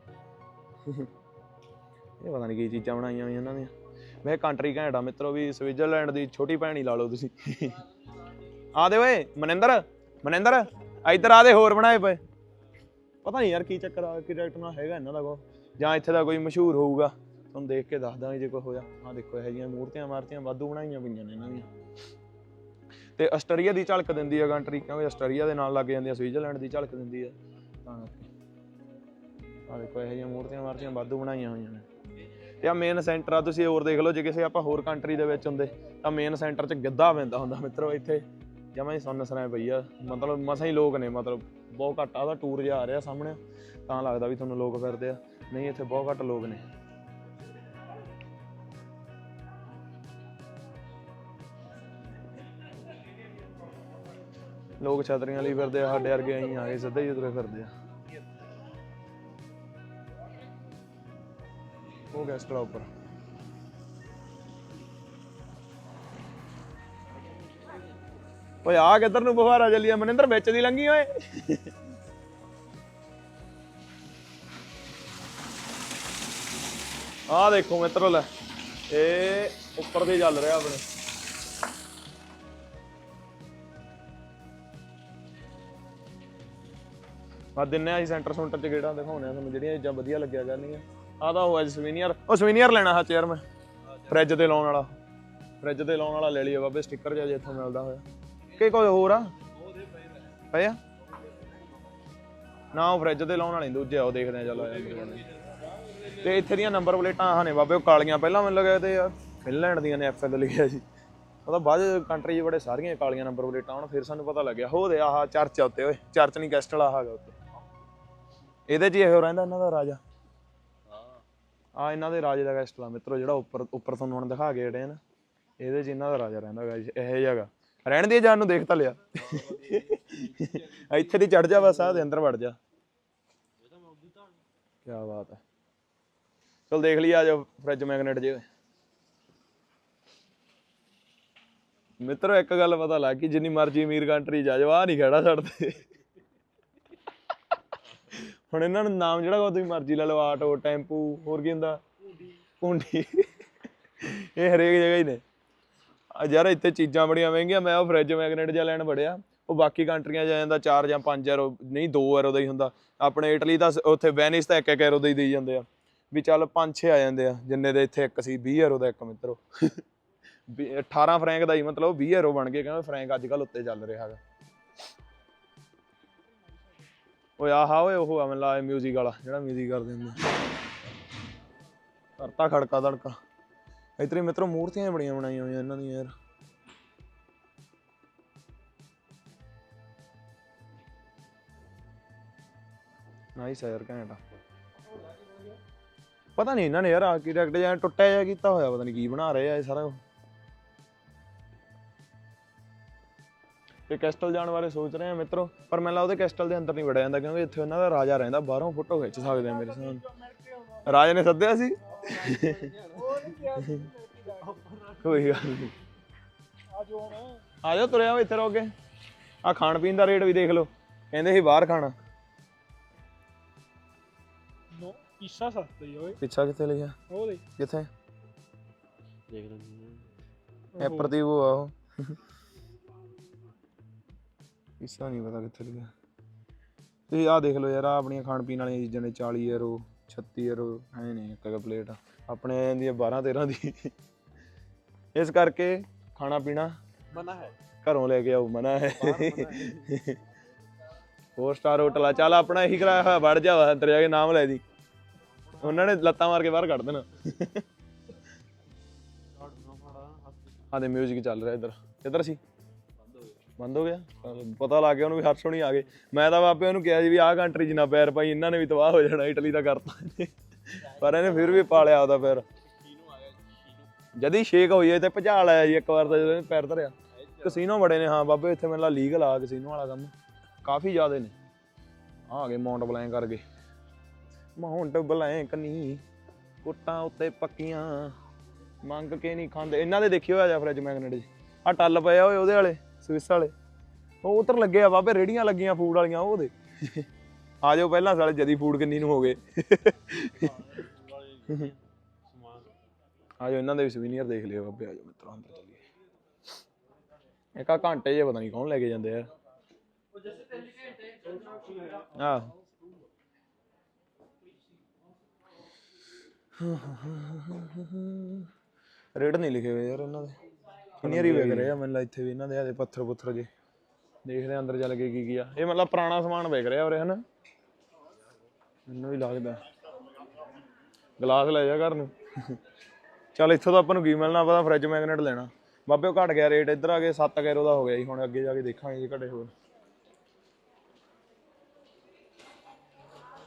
ਇਹ ਪਤਾ ਨਹੀਂ ਕੀ ਚੀਜ਼ਾਂ ਬਣਾਈਆਂ ਹੋਈਆਂ ਇਹਨਾਂ ਦੀਆਂ। ਮੈਂ ਕੰਟਰੀ ਘੈਂਟਾ ਮਿੱਤਰੋ, ਵੀ ਸਵਿਟਜ਼ਰਲੈਂਡ ਦੀ ਛੋਟੀ ਭੈਣ ਹੀ ਲਾ ਲਓ ਤੁਸੀਂ। ਆ ਦੇ ਓਏ, ਮਨਿੰਦਰ ਮਨਿੰਦਰ, ਇੱਧਰ ਆ ਦੇ, ਹੋਰ ਬਣਾਏ ਪਏ। ਪਤਾ ਨਹੀਂ ਯਾਰ ਕੀ ਚੱਕਰ ਆਰਕੀਟੈਕਟ ਨਾਲ ਹੈਗਾ ਇਹਨਾਂ ਦਾ ਕੋ ਜਾਂ ਇੱਥੇ ਦਾ ਕੋਈ ਮਸ਼ਹੂਰ ਹੋਊਗਾ। ਤੁਹਾਨੂੰ ਦੇਖ ਕੇ ਦੱਸ ਦਾਂਗੇ ਜੇ ਕੋਈ ਹੋਇਆ ਹਾਂ ਦੇਖੋ, ਇਹੋ ਜਿਹੀਆਂ ਮੂਰਤੀਆਂ ਮਾਰਤੀਆਂ ਵਾਧੂ ਬਣਾਈਆਂ ਪਈਆਂ ਨੇ ਇਹਨਾਂ ਦੀਆਂ। ਤੇ ਆਸਟਰੀਆ ਦੀ ਝਲਕ ਦਿੰਦੀ ਆ ਕੰਟਰੀ, ਕਿਉਂਕਿ ਆਸਟਰੀਆ ਦੇ ਨਾਲ ਲੱਗ ਜਾਂਦੀ ਆ ਸਵਿਟਜ਼ਰਲੈਂਡ ਦੀ ਝਲਕ ਦਿੰਦੀ ਆ। ਤਾਂ ਆ ਦੇਖੋ, ਇਹੋ ਜਿਹੀਆਂ ਮੂਰਤੀਆਂ ਮਾਰਤੀਆਂ ਵਾਧੂ ਬਣਾਈਆਂ ਹੋਈਆਂ ਨੇ। ਤੇ ਆ ਮੇਨ ਸੈਂਟਰ ਆ, ਤੁਸੀਂ ਹੋਰ ਦੇਖ ਲਓ, ਜੇ ਕਿਸੇ ਆਪਾਂ ਹੋਰ ਕੰਟਰੀ ਦੇ ਵਿੱਚ ਹੁੰਦੇ, ਤਾਂ ਮੇਨ ਸੈਂਟਰ 'ਚ ਗਿੱਧਾ ਪੈਂਦਾ ਹੁੰਦਾ, ਮਿੱਤਰੋ, ਇੱਥੇ। ਜਮਾਂ ਹੀ ਸੁੰਨ ਸਰਾਏ ਪਈ ਆ। ਮਤਲਬ ਮਸਾਂ ਹੀ ਲੋਕ ਨੇ, ਮਤਲਬ ਬਹੁਤ ਘੱਟ ਆ ਦਾ ਟੂਰ ਜਾ ਰਿਹਾ ਸਾਹਮਣੇ। ਤਾਂ ਲੱਗਦਾ ਵੀ ਤੁਹਾਨੂੰ ਲੋਕ ਫਿਰਦੇ ਆ। ਨਹੀਂ, ਇੱਥੇ ਬਹੁਤ ਘੱਟ ਲੋਕ ਨੇ। ਲੋਕ ਛਤਰੀਆਂ ਲਈ ਫਿਰਦੇ ਆ, ਸਾਡੇ ਵਰਗੇ ਅਸੀਂ ਆ ਗਏ ਸਿੱਧੇ ਹੀ ਉਧਰੇ ਫਿਰਦੇ ਆ। ਉਹ ਗੈਸਟ ਉੱਪਰ। ਓਏ, ਆ ਕਿੱਧਰ ਨੂੰ ਬੁਖਾਰਾ ਚੱਲੀ ਆ? ਮਨਿੰਦਰ, ਵਿੱਚ ਦੀ ਲੰਗੀ ਓਏ। ਆ ਦੇਖੋ ਮਿੱਤਰੋ ਲੈ, ਇਹ ਉੱਪਰ ਦੇ ਚੱਲ ਰਿਹਾ ਆਪਣੇ। ਮੈਂ ਦਿੰਨੇ ਆ ਅਸੀਂ ਸੈਂਟਰ ਸੈਂਟਰ ਚ ਗੇੜਾਂ ਦਿਖਾਉਣੇ ਆ ਤੁਹਾਨੂੰ, ਜਿਹੜੀਆਂ ਚੀਜ਼ਾਂ ਵਧੀਆ ਲੱਗਿਆ ਕਰਨਗੀਆਂ ਆ ਤਾਂ ਉਹ ਐ ਸਵੀਨੀਅਰ ਉਹ ਸਵੀਨੀਅਰ ਲੈਣਾ ਹਾਂ ਚੇਅਰ ਮੈਂ। ਫ੍ਰਿਜ ਤੇ ਲਾਉਣ ਵਾਲਾ। ਫ੍ਰਿਜ ਤੇ ਲਾਉਣ ਵਾਲਾ ਲੈ ਲਈਏ ਬਾਬੇ ਸਟicker ਜਿਹਾ ਜੇ ਇੱਥੋਂ ਮਿਲਦਾ ਹੋਇਆ। ਕਿ ਕੋਈ ਹੋਰ ਆ? ਪਏ ਆ? ਨਾ, ਉਹ ਫ੍ਰਿਜ ਤੇ ਲਾਉਣ ਵਾਲੇ ਦੂਜੇ ਆ, ਉਹ ਦੇਖਦੇ ਆ, ਚਲੋ ਤੇ ਇੱਥੇ ਦੀਆਂ ਨੰਬਰ ਪਲੇਟਾਂ ਆਹ ਨੇ ਬਾਬੇ, ਉਹ ਕਾਲੀਆਂ, ਪਹਿਲਾਂ ਮੈਨੂੰ ਲੱਗਿਆ ਤੇ ਯਾਰ ਫਿਨਲੈਂਡ ਦੀਆਂ ਨੇ ਐਫਐਲ ਲਿਖਿਆ ਸੀ। ਉਹਦਾ ਬਾਅਦ ਕੰਟਰੀ 'ਚ ਬੜੇ ਸਾਰੀਆਂ ਕਾਲੀਆਂ ਨੰਬਰ ਪਲੇਟਾਂ ਆਉਣ ਫਿਰ ਸਾਨੂੰ ਪਤਾ ਲੱਗਿਆ। ਹੋ ਦੇ ਆਹ ਚਰਚ ਆ ਉੱਤੇ, ਓਏ ਚਰਚ ਨਹੀਂ ਕੈਸਟਲ ਆਹ ਹੈਗਾ ਉੱਤੇ। ਇਹਦੇ 'ਚ ਹੀ ਇਹੋ ਰਹਿੰਦਾ ਇਹਨਾਂ ਦਾ ਰਾਜਾ। ਆ ਇਹਨਾਂ ਦੇ ਰਾਜੇ ਦਾ ਕੈਸਟਲ ਮਿੱਤਰੋ, ਜਿਹੜਾ ਉੱਪਰ ਉੱਪਰ ਤੁਹਾਨੂੰ ਹੁਣ ਦਿਖਾ ਕੇ ਜਿਹੜੇ ਨਾ, ਇਹਦੇ 'ਚ ਇਹਨਾਂ ਦਾ ਰਾਜਾ ਰਹਿੰਦਾ ਹੈਗਾ ਇਹ ਜਗ੍ਹਾ ਰਹਿਣ ਦੀ ਜਾਨ ਨੂੰ ਦੇਖ ਤਾਂ ਲਿਆ। ਇੱਥੇ ਦੀ ਚੜ ਜਾ ਬਸ, ਆਹ ਦੇ ਅੰਦਰ ਵੜ ਜਾ। ਕੀ ਬਾਤ ਹੈ ਚਲ ਦੇਖ ਲਈ, ਆ ਜਾਓ ਫ੍ਰਿਜ ਮੈਗਨੇਟ ਜੇ। ਮਿੱਤਰੋ, ਇੱਕ ਗੱਲ ਪਤਾ ਲੱਗ ਗਈ, ਜਿੰਨੀ ਮਰਜ਼ੀ ਅਮੀਰ ਕੰਟਰੀ ਜਾ ਜਾਓ ਆ ਨਹੀਂ ਖੜਾ ਛੱਡਦੇ ਹੁਣ ਇਹਨਾਂ ਨੂੰ ਨਾਮ ਜਿਹੜਾ ਕੋ ਤੁਸੀਂ ਮਰਜ਼ੀ ਲੈ ਲਓ, ਆਟੋ, ਟੈਂਪੂ, ਹੋਰ ਕੀ ਹੁੰਦਾ? ਕੁੰਡੀ ਇਹ ਹਰੇਕ ਜਗ੍ਹਾ ਹੀ ਨੇ। ਯਾਰ, ਇੱਥੇ ਚੀਜ਼ਾਂ ਬੜੀਆਂ ਮਹਿੰਗੀਆਂ, ਮੈਂ ਉਹ ਫ੍ਰਿਜ ਮੈਗਨੇਟ ਜਿਹਾ ਲੈਣ ਬੜਿਆ ਉਹ ਬਾਕੀ ਕੰਟਰੀਆਂ ਜਾ ਜਾਂਦਾ 4 ਜਾਂ 5 ਯੂਰੋ ਨਹੀਂ 2 ਯੂਰੋ ਦਾ ਹੀ ਹੁੰਦਾ। ਆਪਣੇ ਇਟਲੀ ਦਾ ਉੱਥੇ ਵੈਨਿਸ ਤਾਂ 1 ਯੂਰੋ ਦਾ ਹੀ ਦੇਈ ਜਾਂਦੇ ਆ। ਵੀ ਚੱਲ 5-6 ਆ ਜਾਂਦੇ ਆ, ਜਿੰਨੇ ਦੇ ਇੱਥੇ ਇੱਕ ਸੀ 20 ਯੂਰੋ ਦਾ ਇੱਕ ਮਿੱਤਰੋ। ਵੀ 18 ਫਰੈਂਕ ਦਾ ਹੀ ਮਤਲਬ 20 ਯੂਰੋ ਬਣ ਗਏ, ਕਹਿੰਦੇ ਫਰੈਂਕ ਅੱਜ ਕੱਲ ਉੱਤੇ ਚੱਲ ਰਿਹਾ ਹੈਗਾ। ਓਏ ਆਹਾ ਓਏ, ਉਹ ਆ ਮੈਨੂੰ ਲਾ ਮਿਊਜ਼ਿਕ ਵਾਲਾ, ਜਿਹੜਾ ਮਿਊਜ਼ਿਕ ਕਰਦੇ ਹੁੰਦੇ। ਕਰਤਾ ਖੜਕਾ ਧੜਕਾ। ਇਤਰੇ ਮਿੱਤਰੋ ਮੂਰਤੀਆਂ ਬੜੀਆਂ ਬਣਾਈਆਂ ਹੋਈਆਂ ਇਹਨਾਂ ਦੀਆਂ ਯਾਰ। ਨਾਈਸ ਆ ਯਾਰ, ਘੈਂਟ ਪਤਾ ਨਹੀਂ ਇਹਨਾਂ ਨੇ ਯਾਰ ਆਰਕੀਟੈਕਟ ਜਾਂ ਟੁੱਟਿਆ ਜਿਹਾ ਕੀਤਾ ਹੋਇਆ, ਪਤਾ ਨਹੀਂ ਕੀ ਬਣਾ ਰਹੇ ਆ ਇਹ ਸਾਰਾ ਤੇ ਕੈਸਟਲ ਜਾਣ ਬਾਰੇ ਸੋਚ ਰਹੇ ਆ ਮਿੱਤਰੋ ਪਰ ਮੈਨੂੰ ਲੱਗਦਾ ਉਹਦੇ ਕੈਸਟਲ ਦੇ ਅੰਦਰ ਨਹੀਂ ਵੜਿਆ ਜਾਂਦਾ ਕਿਉਂਕਿ ਇੱਥੇ ਉਹਨਾਂ ਦਾ ਰਾਜਾ ਰਹਿੰਦਾ ਬਾਹਰੋਂ ਫੋਟੋ ਖਿੱਚ ਸਕਦੇ ਆ ਮੇਰੇ ਸਾਹਮਣੇ। ਰਾਜੇ ਨੇ ਸੱਦਿਆ ਸੀ? ਕੋਈ ਗੱਲ ਨਹੀਂ। ਆ ਜਾਓ ਤੁਰਿਆ ਵਾ ਇੱਥੇ ਰੋਗੇ ਆ ਖਾਣ ਪੀਣ ਦਾ ਰੇਟ ਵੀ ਦੇਖ ਲਓ। ਕਹਿੰਦੇ ਸੀ ਬਾਹਰ ਖਾਣਾ। ਨੋ ਪੀਸਾ ਸਸਤਾ ਹੀ ਓਏ। ਪਿੱਛਾ ਕਿੱਥੇ ਉਹ ਦੇ ਕਿੱਥੇ? ਦੇਖ ਲੈਂਦੇ ਇਹ ਪ੍ਰਦੀਪ ਉਹ ਆ ਉਹ। ਪਿੱਛਾ ਨਹੀਂ ਪਤਾ ਕਿੱਥੇ ਲਿਖਿਆ ਤੁਸੀਂ ਆਹ ਦੇਖ ਲਓ ਯਾਰ ਆਹ ਆਪਣੀਆਂ ਖਾਣ ਪੀਣ ਵਾਲੀਆਂ ਚੀਜ਼ਾਂ ਨੇ 40 ਯੂਰੋ 36 ਯੂਰੋ ਐ ਨਹੀਂ ਇੱਕ ਇੱਕ ਪਲੇਟ। ਆਪਣੇ ਦੀ 12 13 ਦੀ। ਇਸ ਕਰਕੇ ਖਾਣਾ ਪੀਣਾ ਬਣਾ ਹੈ। ਘਰੋਂ ਲੈ ਕੇ ਆਓ ਮਨਾ ਹੈ। ਫੋਰ ਸਟਾਰ ਹੋਟਲ ਆ। ਚੱਲ ਆਪਣਾ ਇਹੀ ਕਰਾਇਆ ਹੋਇਆ ਵੜ ਜਾ ਅੰਦਰ ਜਾ ਕੇ ਨਾਮ ਲੈ ਦੀ। ਉਹਨਾਂ ਨੇ ਲੱਤਾਂ ਮਾਰ ਕੇ ਬਾਹਰ ਕੱਢ ਦੇਣਾ। ਆ ਦੇ 뮤직 ਚੱਲ ਰਿਹਾ ਇੱਧਰ। ਇੱਧਰ ਸੀ। ਬੰਦ ਹੋ ਗਿਆ? ਪਤਾ ਲੱਗ ਗਿਆ ਉਹਨੂੰ ਵੀ ਹਰਸ਼ ਹੋਣੀ ਆ ਗਏ। ਮੈਂ ਤਾਂ ਬਾਪੇ ਉਹਨੂੰ ਕਿਹਾ ਜੀ ਵੀ ਆਹ ਕੰਟਰੀ 'ਚ ਨਾ ਪੈਰ ਪਾਈ ਇਹਨਾਂ ਨੇ ਵੀ ਤਬਾਹ ਹੋ ਜਾਣਾ ਇਟਲੀ ਦਾ ਕਰਤਾ ਪਰ ਇਹਨੇ ਫਿਰ ਵੀ ਪਾਲਿਆ ਉਹਦਾ ਪੈਰ। ਜਦੀ ਸ਼ੇਕ ਹੋਈ ਤੇ ਭਜਾ ਲਿਆ ਜੀ ਇੱਕ ਵਾਰ ਤਾਂ ਜਦੋਂ ਪੈਰ ਧਰਿਆ। ਕਸੀਨੋ ਬੜੇ ਨੇ, ਹਾਂ ਬਾਬੇ, ਇੱਥੇ ਮੈਨੂੰ ਲੀਗਲ ਆ ਕਸੀਨੋ ਵਾਲਾ ਕੰਮ। ਕਾਫੀ ਜ਼ਿਆਦੇ ਨੇ। ਆ ਗਏ ਮਾਉਂਟ ਬਲੈਂ ਕਰ ਗਏ ਮਾਉਂਟ ਬਲੈਂ ਕਨੀ ਕੁੱਟਾਂ ਉੱਤੇ ਪੱਕੀਆਂ। ਮੰਗ ਕੇ ਨਹੀਂ ਖਾਂਦੇ। ਇਹਨਾਂ ਦੇ ਦੇਖਿਓ ਆ ਜਾ ਫ੍ਰਿਜ ਮੈਗਨੇਟ ਜੀ। ਆ ਟੱਲ ਪਿਆ ਆ ਓਏ ਉਹਦੇ ਵਾਲੇ। ਸਵਿਸ ਵਾਲੇ। ਉਹ ਉਧਰ ਲੱਗੇ ਆ ਬਾਬੇ, ਰੇੜੀਆਂ ਲੱਗੀਆਂ ਫੂਡ ਵਾਲੀਆਂ, ਉਹ ਆ ਜਾਓ ਪਹਿਲਾਂ ਸਾਲੇ, ਜਦੀ ਫੂਡ ਕਿੰਨੀ ਨੂੰ ਹੋ ਗਏ। ਆ ਜਾਓ, ਇਹਨਾਂ ਦੇ ਵੀ ਸਵੀਨੀਅਰ ਦੇਖ ਲਿਓ ਬਾਬੇ, ਆ ਜਾਓ ਮਿੱਤਰੋ, ਅੰਦਰ ਚੱਲੀਏ। ਇੱਕ ਆ ਘੰਟੇ ਜੇ ਪਤਾ ਨਹੀਂ ਕੌਣ ਲੈ ਕੇ ਜਾਂਦੇ ਆ। ਆ ਰੇਟ ਨਹੀਂ ਲਿਖੇ ਹੋਏ ਯਾਰ ਇਹਨਾਂ ਦੇ। ਸੀਨੀਅਰ ਹੀ ਵੇਖ ਰਹੇ ਆ। ਮੈਨੂੰ ਇੱਥੇ ਵੀ ਇਹਨਾਂ ਦੇ ਆਦੇ ਪੱਥਰ ਪੁੱਥਰ ਜੇ। ਦੇਖਦੇ ਆ ਅੰਦਰ ਚੱਲ ਕੇ ਕੀ ਕੀ ਆ। ਇਹ ਮਤਲਬ ਪੁਰਾਣਾ ਸਮਾਨ ਵੇਖ ਰਿਹਾ ਉਰੇ ਹਨਾ? ਮੈਨੂੰ ਵੀ ਲੱਗਦਾ। ਗਲਾਸ ਲੈ ਜਾ ਘਰ ਨੂੰ। ਚੱਲ ਇੱਥੋਂ ਤਾਂ ਆਪਾਂ ਨੂੰ ਕੀ ਮਿਲਣਾ ਪਤਾ ਫ੍ਰਿਜ ਮੈਗਨੇਟ ਲੈਣਾ। ਬਾਬੇ ਉਹ ਘਟ ਗਿਆ ਰੇਟ ਇੱਧਰ ਆ ਕੇ 7 ਕੈਰੋ ਦਾ ਹੋ ਗਿਆ ਜੀ। ਹੁਣ ਅੱਗੇ ਜਾ ਕੇ ਦੇਖਾਂਗੇ ਜੇ ਘਟੇ ਹੋਰ।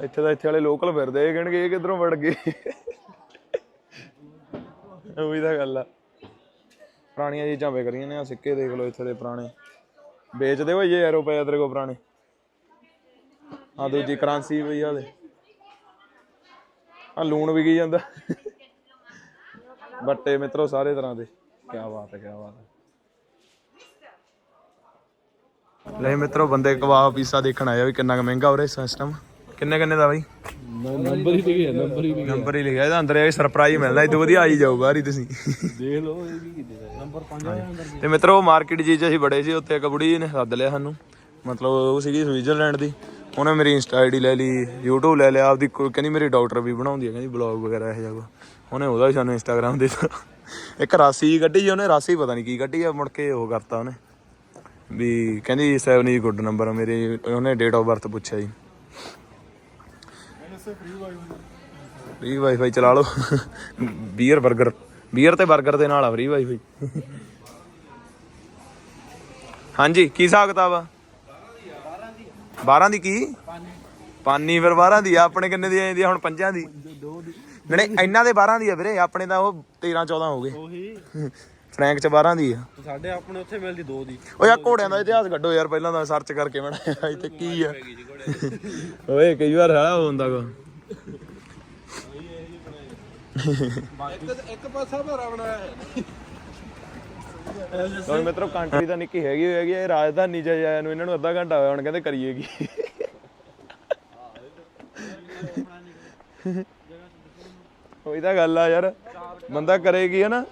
ਇੱਥੇ ਤਾਂ ਇੱਥੇ ਵਾਲੇ ਲੋਕਲ ਫਿਰਦੇ ਇਹ ਕਹਿਣਗੇ ਇਹ ਕਿੱਧਰੋਂ ਵੜ ਗਏ? ਉਹੀ ਤਾਂ ਗੱਲ ਆ। ਪੁਰਾਣੀਆਂ ਚੀਜ਼ਾਂ ਵਿਕ ਰਹੀਆਂ ਨੇ ਆ ਸਿੱਕੇ ਦੇਖ ਲਓ ਇੱਥੇ ਦੇ ਪੁਰਾਣੇ। ਵੇਚਦੇ ਹੋਏ ਜੇ ਯਾਰੋ ਆ ਤੇਰੇ ਕੋ ਪੁਰਾਣੇ? ਆ ਦੂਜੀ ਕਰੰਸੀ ਪਈ ਆ ਦੇ। ਆ ਲੂਣ ਵਿਕੀ ਜਾਂਦਾ। ਬੱਟੇ ਮਿੱਤਰੋ ਸਾਰੇ ਤਰ੍ਹਾਂ ਦੇ। ਕੀ ਬਾਤ ਹੈ ਕੀ ਬਾਤ ਹੈ। ਲੈ ਮਿੱਤਰੋ ਬੰਦੇ ਕਬਾਬ ਪੀਸਾ ਦੇਖਣ ਆਇਆ ਵੀ ਕਿੰਨਾ ਕੁ ਮਹਿੰਗਾ ਹੋ ਰਿਹਾ ਸਿਸਟਮ ਕਿੰਨੇ ਕਿੰਨੇ ਦਾ ਬਾਈ? ਨੰਬਰ ਹੀ ਲਿਖਿਆ ਨੰਬਰ ਹੀ ਨੰਬਰ ਹੀ ਲਿਖਿਆ ਇਹਦਾ ਅੰਦਰ ਇਹ ਸਰਪ੍ਰਾਈਜ਼ ਮਿਲਣਾ ਤੋਂ ਵਧੀਆ ਆਈ ਜਾਊ ਬਾਹਰ ਹੀ ਤੁਸੀਂ। ਦੇਖ ਲਓ ਇਹ ਵੀ ਕਿੰਨੇ ਦਾ ਨੰਬਰ 5000 ਅੰਦਰ ਤੇ ਮਿੱਤਰੋ ਮਾਰਕੀਟ ਜੀ ਚ ਅਸੀਂ ਬੜੇ ਸੀ ਉੱਥੇ ਇੱਕ ਬੁੜੀ ਨੇ ਸੱਦ ਲਿਆ ਸਾਨੂੰ। ਮਤਲਬ ਉਹ ਸੀਗੀ ਸਵਿਟਜ਼ਰਲੈਂਡ ਦੀ। ਉਹਨੇ ਮੇਰੀ ਇੰਸਟਾ ਆਈਡੀ ਲੈ ਲਈ YouTube ਲੈ ਲਿਆ ਆਪਦੀ ਕੋਈ- ਕਹਿੰਦੀ ਮੇਰੀ ਡਾਕਟਰ ਵੀ ਬਣਾਉਂਦੀ ਹੈ ਕਹਿੰਦੀ ਬਲੌਗ ਵਗੈਰਾ ਇਹ ਜਿਹਾ ਉਹਨੇ ਉਹਦਾ ਵੀ ਸਾਨੂੰ ਇੰਸਟਾਗ੍ਰam ਦੇ ਦਿੱਤਾ। ਇੱਕ ਰਾਸੀ ਕੱਢੀ ਉਹਨੇ ਰਾਸੀ ਪਤਾ ਨਹੀਂ ਕੀ ਕੱਢੀ ਆ ਮੁੜ ਕੇ ਉਹ ਕਰਤਾ ਉਹਨੇ। ਵੀ ਕਹਿੰਦੀ 7 ਇਜ਼ ਗੁੱਡ ਨੰਬਰ ਮੇਰੇ ਉਹਨੇ ਡੇਟ ਆਫ ਬਰਥ ਪੁੱਛਿਆ ਜੀ। ਫ੍ਰੀ ਵਾਈਫਾਈ ਚਲਾ ਲਓ। ਬੀਅਰ 버ਗਰ ਬੀਅਰ ਤੇ 버ਗਰ ਦੇ ਨਾਲ ਆ ਫ੍ਰੀ ਵਾਈਫਾਈ ਹਾਂਜੀ ਕੀ ਹਿਸਾਬ ਕਿਤਾਬ ਆ? 12 ਦੀ ਕੀ ਪਾਨੀ। ਫਿਰ 12 ਦੀ ਆ ਆਪਣੇ ਕਿੰਨੇ ਦੀ ਆ ਹੁਣ ਪੰਜਾਂ ਦੀ? ਨਹੀਂ ਇਹਨਾਂ ਦੇ 12 ਦੀ ਆ ਵੀਰੇ ਆਪਣੇ ਤਾਂ ਉਹ 13 14 ਹੋ ਗਏ। ਉਹੀ। ਫਰੈਂਕ ਚ 12 ਦੀ ਆ। ਸਾਡੇ ਆਪਣੇ ਉੱਥੇ ਮਿਲਦੀ ਦੋ ਦੀ। ਓਏ ਆ ਘੋੜਿਆਂ ਦਾ ਇਤਿਹਾਸ ਕੱਢੋ ਯਾਰ ਪਹਿਲਾਂ ਤਾਂ ਸਰਚ ਕਰਕੇ ਬਣਾਇਆ ਇੱਥੇ ਕੀ ਆ। ਓਏ ਕਈ ਵਾਰ ਸਾਲਾ ਹੁੰਦਾ ਕੋ। ਇੱਕ ਇੱਕ ਪਾਸਾ ਭਰਾ ਬਣਾਇਆ ਹੈ। ਲੋ ਮਿੱਤਰੋ ਕੰਟਰੀ ਤਾਂ ਨਿੱਕੀ ਹੈਗੀ ਹੈਗੀ ਇਹ ਰਾਜਧਾਨੀ ਚ ਆਇਆ ਨੂੰ ਇਹਨਾਂ ਨੂੰ ਅੱਧਾ ਘੰਟਾ ਹੋਇਆ ਹੁਣ ਕਹਿੰਦੇ ਕਰੀਏਗੀ ਉਹੀ ਤਾਂ ਗੱਲ ਆ ਯਾਰ ਬੰਦਾ ਕਰੇਗੀ ਹੈ ਨਾ।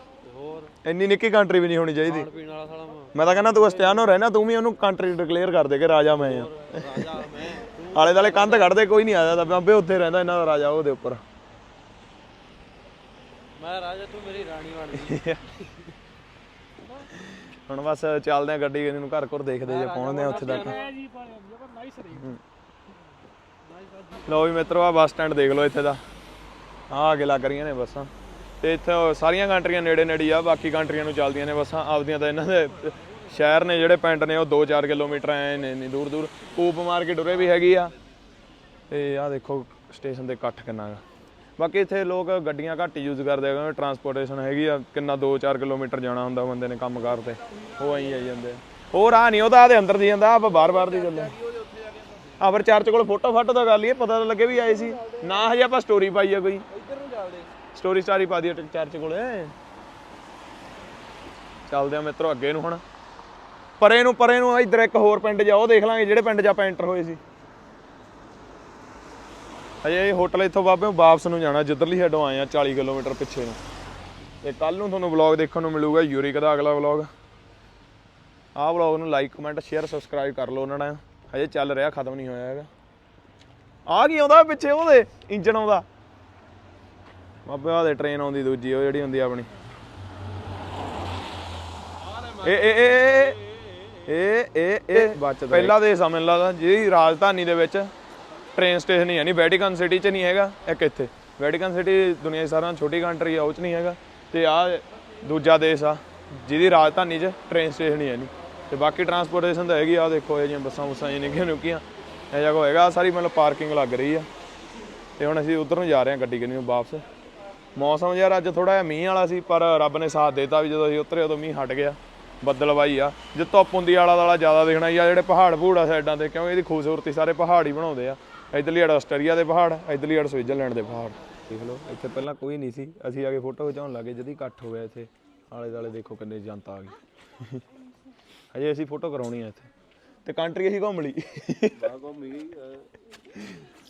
ਇੰਨੀ ਨਿੱਕੀ ਕੰਟਰੀ ਵੀ ਨਹੀਂ ਹੋਣੀ ਚਾਹੀਦੀ। ਪੀਣ ਵਾਲਾ ਸਾਲਾ ਮੈਂ ਮੈਂ ਤਾਂ ਕਹਿੰਦਾ ਤੂੰ ਅਸਟਿਆਨੋ ਰਹਿਣਾ ਤੂੰ ਵੀ ਉਹਨੂੰ ਕੰਟਰੀ ਡਿਕਲੇਅਰ ਕਰ ਦੇ ਕਿ ਰਾਜਾ ਮੈਂ ਆ ਰਾਜਾ ਮੈਂ ਤੂੰ ਆਲੇ ਦਾਲੇ ਕੰਧ ਕੱਢਦੇ ਕੋਈ ਨਹੀਂ ਆਦਾ ਤਾਂ ਬਾਬੇ ਉੱਥੇ ਰਹਿੰਦਾ ਇਹਨਾਂ ਦਾ ਰਾਜਾ ਉਹਦੇ ਉੱਪਰ। ਮੈਂ ਰਾਜਾ ਤੂੰ ਮੇਰੀ ਰਾਣੀ ਬਣ ਗਈ। ਹੁਣ ਬਸ ਚੱਲਦੇ ਆ ਗੱਡੀ ਨੂੰ ਘਰ ਘਰ ਦੇਖਦੇ ਜੇ ਪਹੁੰਚਦੇ ਆ ਉੱਥੇ ਤੱਕ। ਲੋ ਵੀ ਮਿੱਤਰੋ ਆ ਬੱਸ ਸਟੈਂਡ ਦੇਖ ਲਓ ਇੱਥੇ ਦਾ। ਆ ਅੱਗੇ ਲੱਗ ਰਹੀਆਂ ਨੇ ਬੱਸਾਂ। ਤੇ ਇੱਥੇ ਸਾਰੀਆਂ ਕੰਟਰੀਆਂ ਨੇੜੇ ਨੇੜੇ ਆ, ਬਾਕੀ ਕੰਟਰੀਆਂ ਨੂੰ ਚੱਲਦੀਆਂ ਨੇ ਬੱਸਾਂ। ਆਪਦੀਆਂ ਤਾਂ ਇਹਨਾਂ ਦੇ ਸ਼ਹਿਰ ਨੇ ਜਿਹੜੇ ਪਿੰਡ ਨੇ, ਉਹ 2-4 ਕਿਲੋਮੀਟਰ ਐ ਨੇ ਇੰਨੀ ਦੂਰ ਦੂਰ। ਕੂਪ ਮਾਰਕੀਟ ਉਰੇ ਵੀ ਹੈਗੀ ਆ। ਤੇ ਆ ਦੇਖੋ ਸਟੇਸ਼ਨ ਤੇ ਇਕੱਠ ਕਿੰਨਾ ਗਾ ਬਾਕੀ ਇੱਥੇ ਲੋਕ ਗੱਡੀਆਂ ਘੱਟ ਯੂਜ਼ ਕਰਦੇ ਆ, ਕਿਉਂਕਿ ਟਰਾਂਸਪੋਰਟੇਸ਼ਨ ਹੈਗੀ ਆ, ਕਿੰਨਾ 2-4 ਕਿਲੋਮੀਟਰ ਜਾਣਾ ਹੁੰਦਾ ਬੰਦੇ ਨੇ ਕੰਮ ਕਾਰ ਤੇ। ਉਹ ਐਂ ਆਈ ਜਾਂਦੇ ਆ। ਹੋਰ ਆ ਨਹੀਂ ਉਹ ਉਹਦਾ ਆਦੇ ਅੰਦਰ ਦੀ ਜਾਂਦਾ ਆਪਾਂ ਬਾਰ-ਬਾਰ ਦੀ ਗੱਲ ਆ। ਆ ਚਰਚ ਕੋਲ ਫੋਟੋ ਫਾਟੋ ਦਾ ਗੱਲ ਹੀ ਪਤਾ ਤਾਂ ਲੱਗੇ ਵੀ ਆਏ ਸੀ। ਨਾ ਹਜੇ ਆਪਾਂ ਸਟੋਰੀ ਪਾਈ ਆ ਕੋਈ। ਇੱਧਰ ਨੂੰ ਚੱਲਦੇ ਸਟੋਰੀ ਸਟਾਰੀ ਪਾ ਦਈਏ ਚਰਚ ਕੋਲੇ। ਚੱਲਦੇ ਆ ਮਿੱਤਰੋ ਅੱਗੇ ਨੂੰ ਹੁਣ। ਪਰੇ ਨੂੰ ਪਰੇ ਨੂੰ ਇੱਧਰ ਇੱਕ ਹੋਰ ਪਿੰਡ ਜਾ, ਉਹ ਦੇਖ ਲਾਂਗੇ ਜਿਹੜੇ ਪਿੰਡ 'ਚ ਆਪਾਂ ਐਂਟਰ ਹੋਏ ਸੀ। ਹਜੇ ਇਹ ਹੋਟਲ ਇੱਥੋਂ ਬਾਬੇ ਵਾਪਸ ਨੂੰ ਜਾਣਾ, ਜਿੱਧਰਲੀ ਸਾਈਡੋਂ ਆਏ ਆ 40 ਕਿਲੋਮੀਟਰ ਪਿੱਛੇ ਨੂੰ। ਤੇ ਕੱਲ ਨੂੰ ਤੁਹਾਨੂੰ ਵਲੌਗ ਦੇਖਣ ਨੂੰ ਮਿਲੂਗਾ ਯੂਰਿਕ ਦਾ ਅਗਲਾ ਵਲੌਗ ਆਹ ਵਲੌਗ ਨੂੰ ਲਾਈਕ ਕਮੈਂਟ ਸ਼ੇਅਰ ਸਬਸਕ੍ਰਾਈਬ ਕਰ ਲਓ ਉਹਨਾਂ ਨੇ ਹਜੇ ਚੱਲ ਰਿਹਾ, ਖਤਮ ਨਹੀਂ ਹੋਇਆ ਹੈਗਾ। ਆ ਕੀ ਆਉਂਦਾ ਪਿੱਛੇ ਉਹਦੇ, ਇੰਜਣ ਆਉਂਦਾ। ਬਾਬੇ ਆ ਦੇ ਟ੍ਰੇਨ ਆਉਂਦੀ ਦੂਜੀ, ਉਹ ਜਿਹੜੀ ਹੁੰਦੀ ਆ ਆਪਣੀ ਏ ਏ ਏ ਏ ਏ ਏ ਬਚਦਾ ਪਹਿਲਾ ਦੇਸ਼ ਆ ਮੈਨੂੰ ਲੱਗਦਾ ਜਿਹਦੀ ਰਾਜਧਾਨੀ ਦੇ ਵਿੱਚ ਟ੍ਰੇਨ ਸਟੇਸ਼ਨ ਹੀ ਹੈ, ਨਹੀਂ ਵੈਟੀਕਨ ਸਿਟੀ 'ਚ ਨਹੀਂ ਹੈਗਾ, ਇੱਕ ਇੱਥੇ। ਵੈਟੀਕਨ ਸਿਟੀ ਦੁਨੀਆ ਦੀ ਸਾਰਿਆਂ ਨਾਲੋਂ ਛੋਟੀ ਕੰਟਰੀ ਆ, ਉਹ 'ਚ ਨਹੀਂ ਹੈਗਾ। ਤੇ ਆ ਦੂਜਾ ਦੇਸ਼ ਆ, ਜਿਹਦੀ ਰਾਜਧਾਨੀ 'ਚ ਟ੍ਰੇਨ ਸਟੇਸ਼ਨ ਹੀ ਹੈ ਨਹੀਂ। ਤੇ ਬਾਕੀ ਟਰਾਂਸਪੋਰਟੇਸ਼ਨ ਤਾਂ ਹੈਗੀ ਆ ਦੇਖੋ, ਇਹ ਜਿਹੀਆਂ ਬੱਸਾਂ ਬੁੱਸਾਂ ਜਿਹੀਆਂ ਨਿੱਕੀਆਂ ਨੁਕੀਆਂ। ਇਹ ਜਿਹਾ ਕੋ ਹੈਗਾ, ਆਹ ਸਾਰੀ ਮਤਲਬ ਪਾਰਕਿੰਗ ਲੱਗ ਰਹੀ ਆ। ਤੇ ਹੁਣ ਅਸੀਂ ਉਧਰ ਨੂੰ ਜਾ ਰਹੇ ਹਾਂ ਗੱਡੀ ਕਿਨੂੰ ਵਾਪਸ। ਮੌਸਮ ਯਾਰ ਅੱਜ ਥੋੜਾ ਜਿਹਾ ਮੀਂਹ ਵਾਲਾ ਸੀ ਪਰ ਰੱਬ ਨੇ ਸਾਥ ਦਿੱਤਾ ਵੀ ਜਦੋਂ ਅਸੀਂ ਉਤਰੇ ਉਦੋਂ ਮੀਂਹ ਹਟ ਗਿਆ ਬੱਦਲਵਾਈ ਆ। ਜੇ ਧੁੱਪ ਹੁੰਦੀ ਆਲਾ ਦਾਲਾ ਜ਼ਿਆਦਾ ਦਿਖਣਾ ਆ ਜਿਹੜੇ ਪਹਾੜ ਪਹੂੜਾ ਸਾਈਡਾਂ ਤੇ ਕਿਉਂਕਿ ਇਹਦੀ ਖੂਬਸੂਰਤੀ ਸਾਰੇ ਪਹਾੜ ਹੀ ਬਣਾਉਂਦੇ ਆ। ਇਧਰਲੀ ਅੜ ਆਸਟਰੀਆ ਦੇ ਪਹਾੜ ਇਧਰਲੀ ਅੜ ਸਵਿਟਜ਼ਰਲੈਂਡ ਦੇ ਪਹਾੜ। ਦੇਖ ਲਓ ਇੱਥੇ ਪਹਿਲਾਂ ਕੋਈ ਨਹੀਂ ਸੀ ਅਸੀਂ ਆ ਕੇ ਫੋਟੋ ਖਿਚਾਉਣ ਲੱਗੇ ਜਦੀ ਇਕੱਠ ਹੋ ਗਿਆ ਇੱਥੇ। ਆਲੇ ਦਾਲੇ ਦੇਖੋ ਕਿੰਨੇ ਜਨਤਾ ਆ ਗਈ ਹਜੇ ਅਸੀਂ ਫੋਟੋ ਕਰਾਉਣੀ ਆ ਇੱਥੇ। ਤੇ ਕੰਟਰੀ ਅਸੀਂ ਘੁੰਮ ਲਈ। ਬਾਗੋ ਘੁੰਮੀ ਗਈ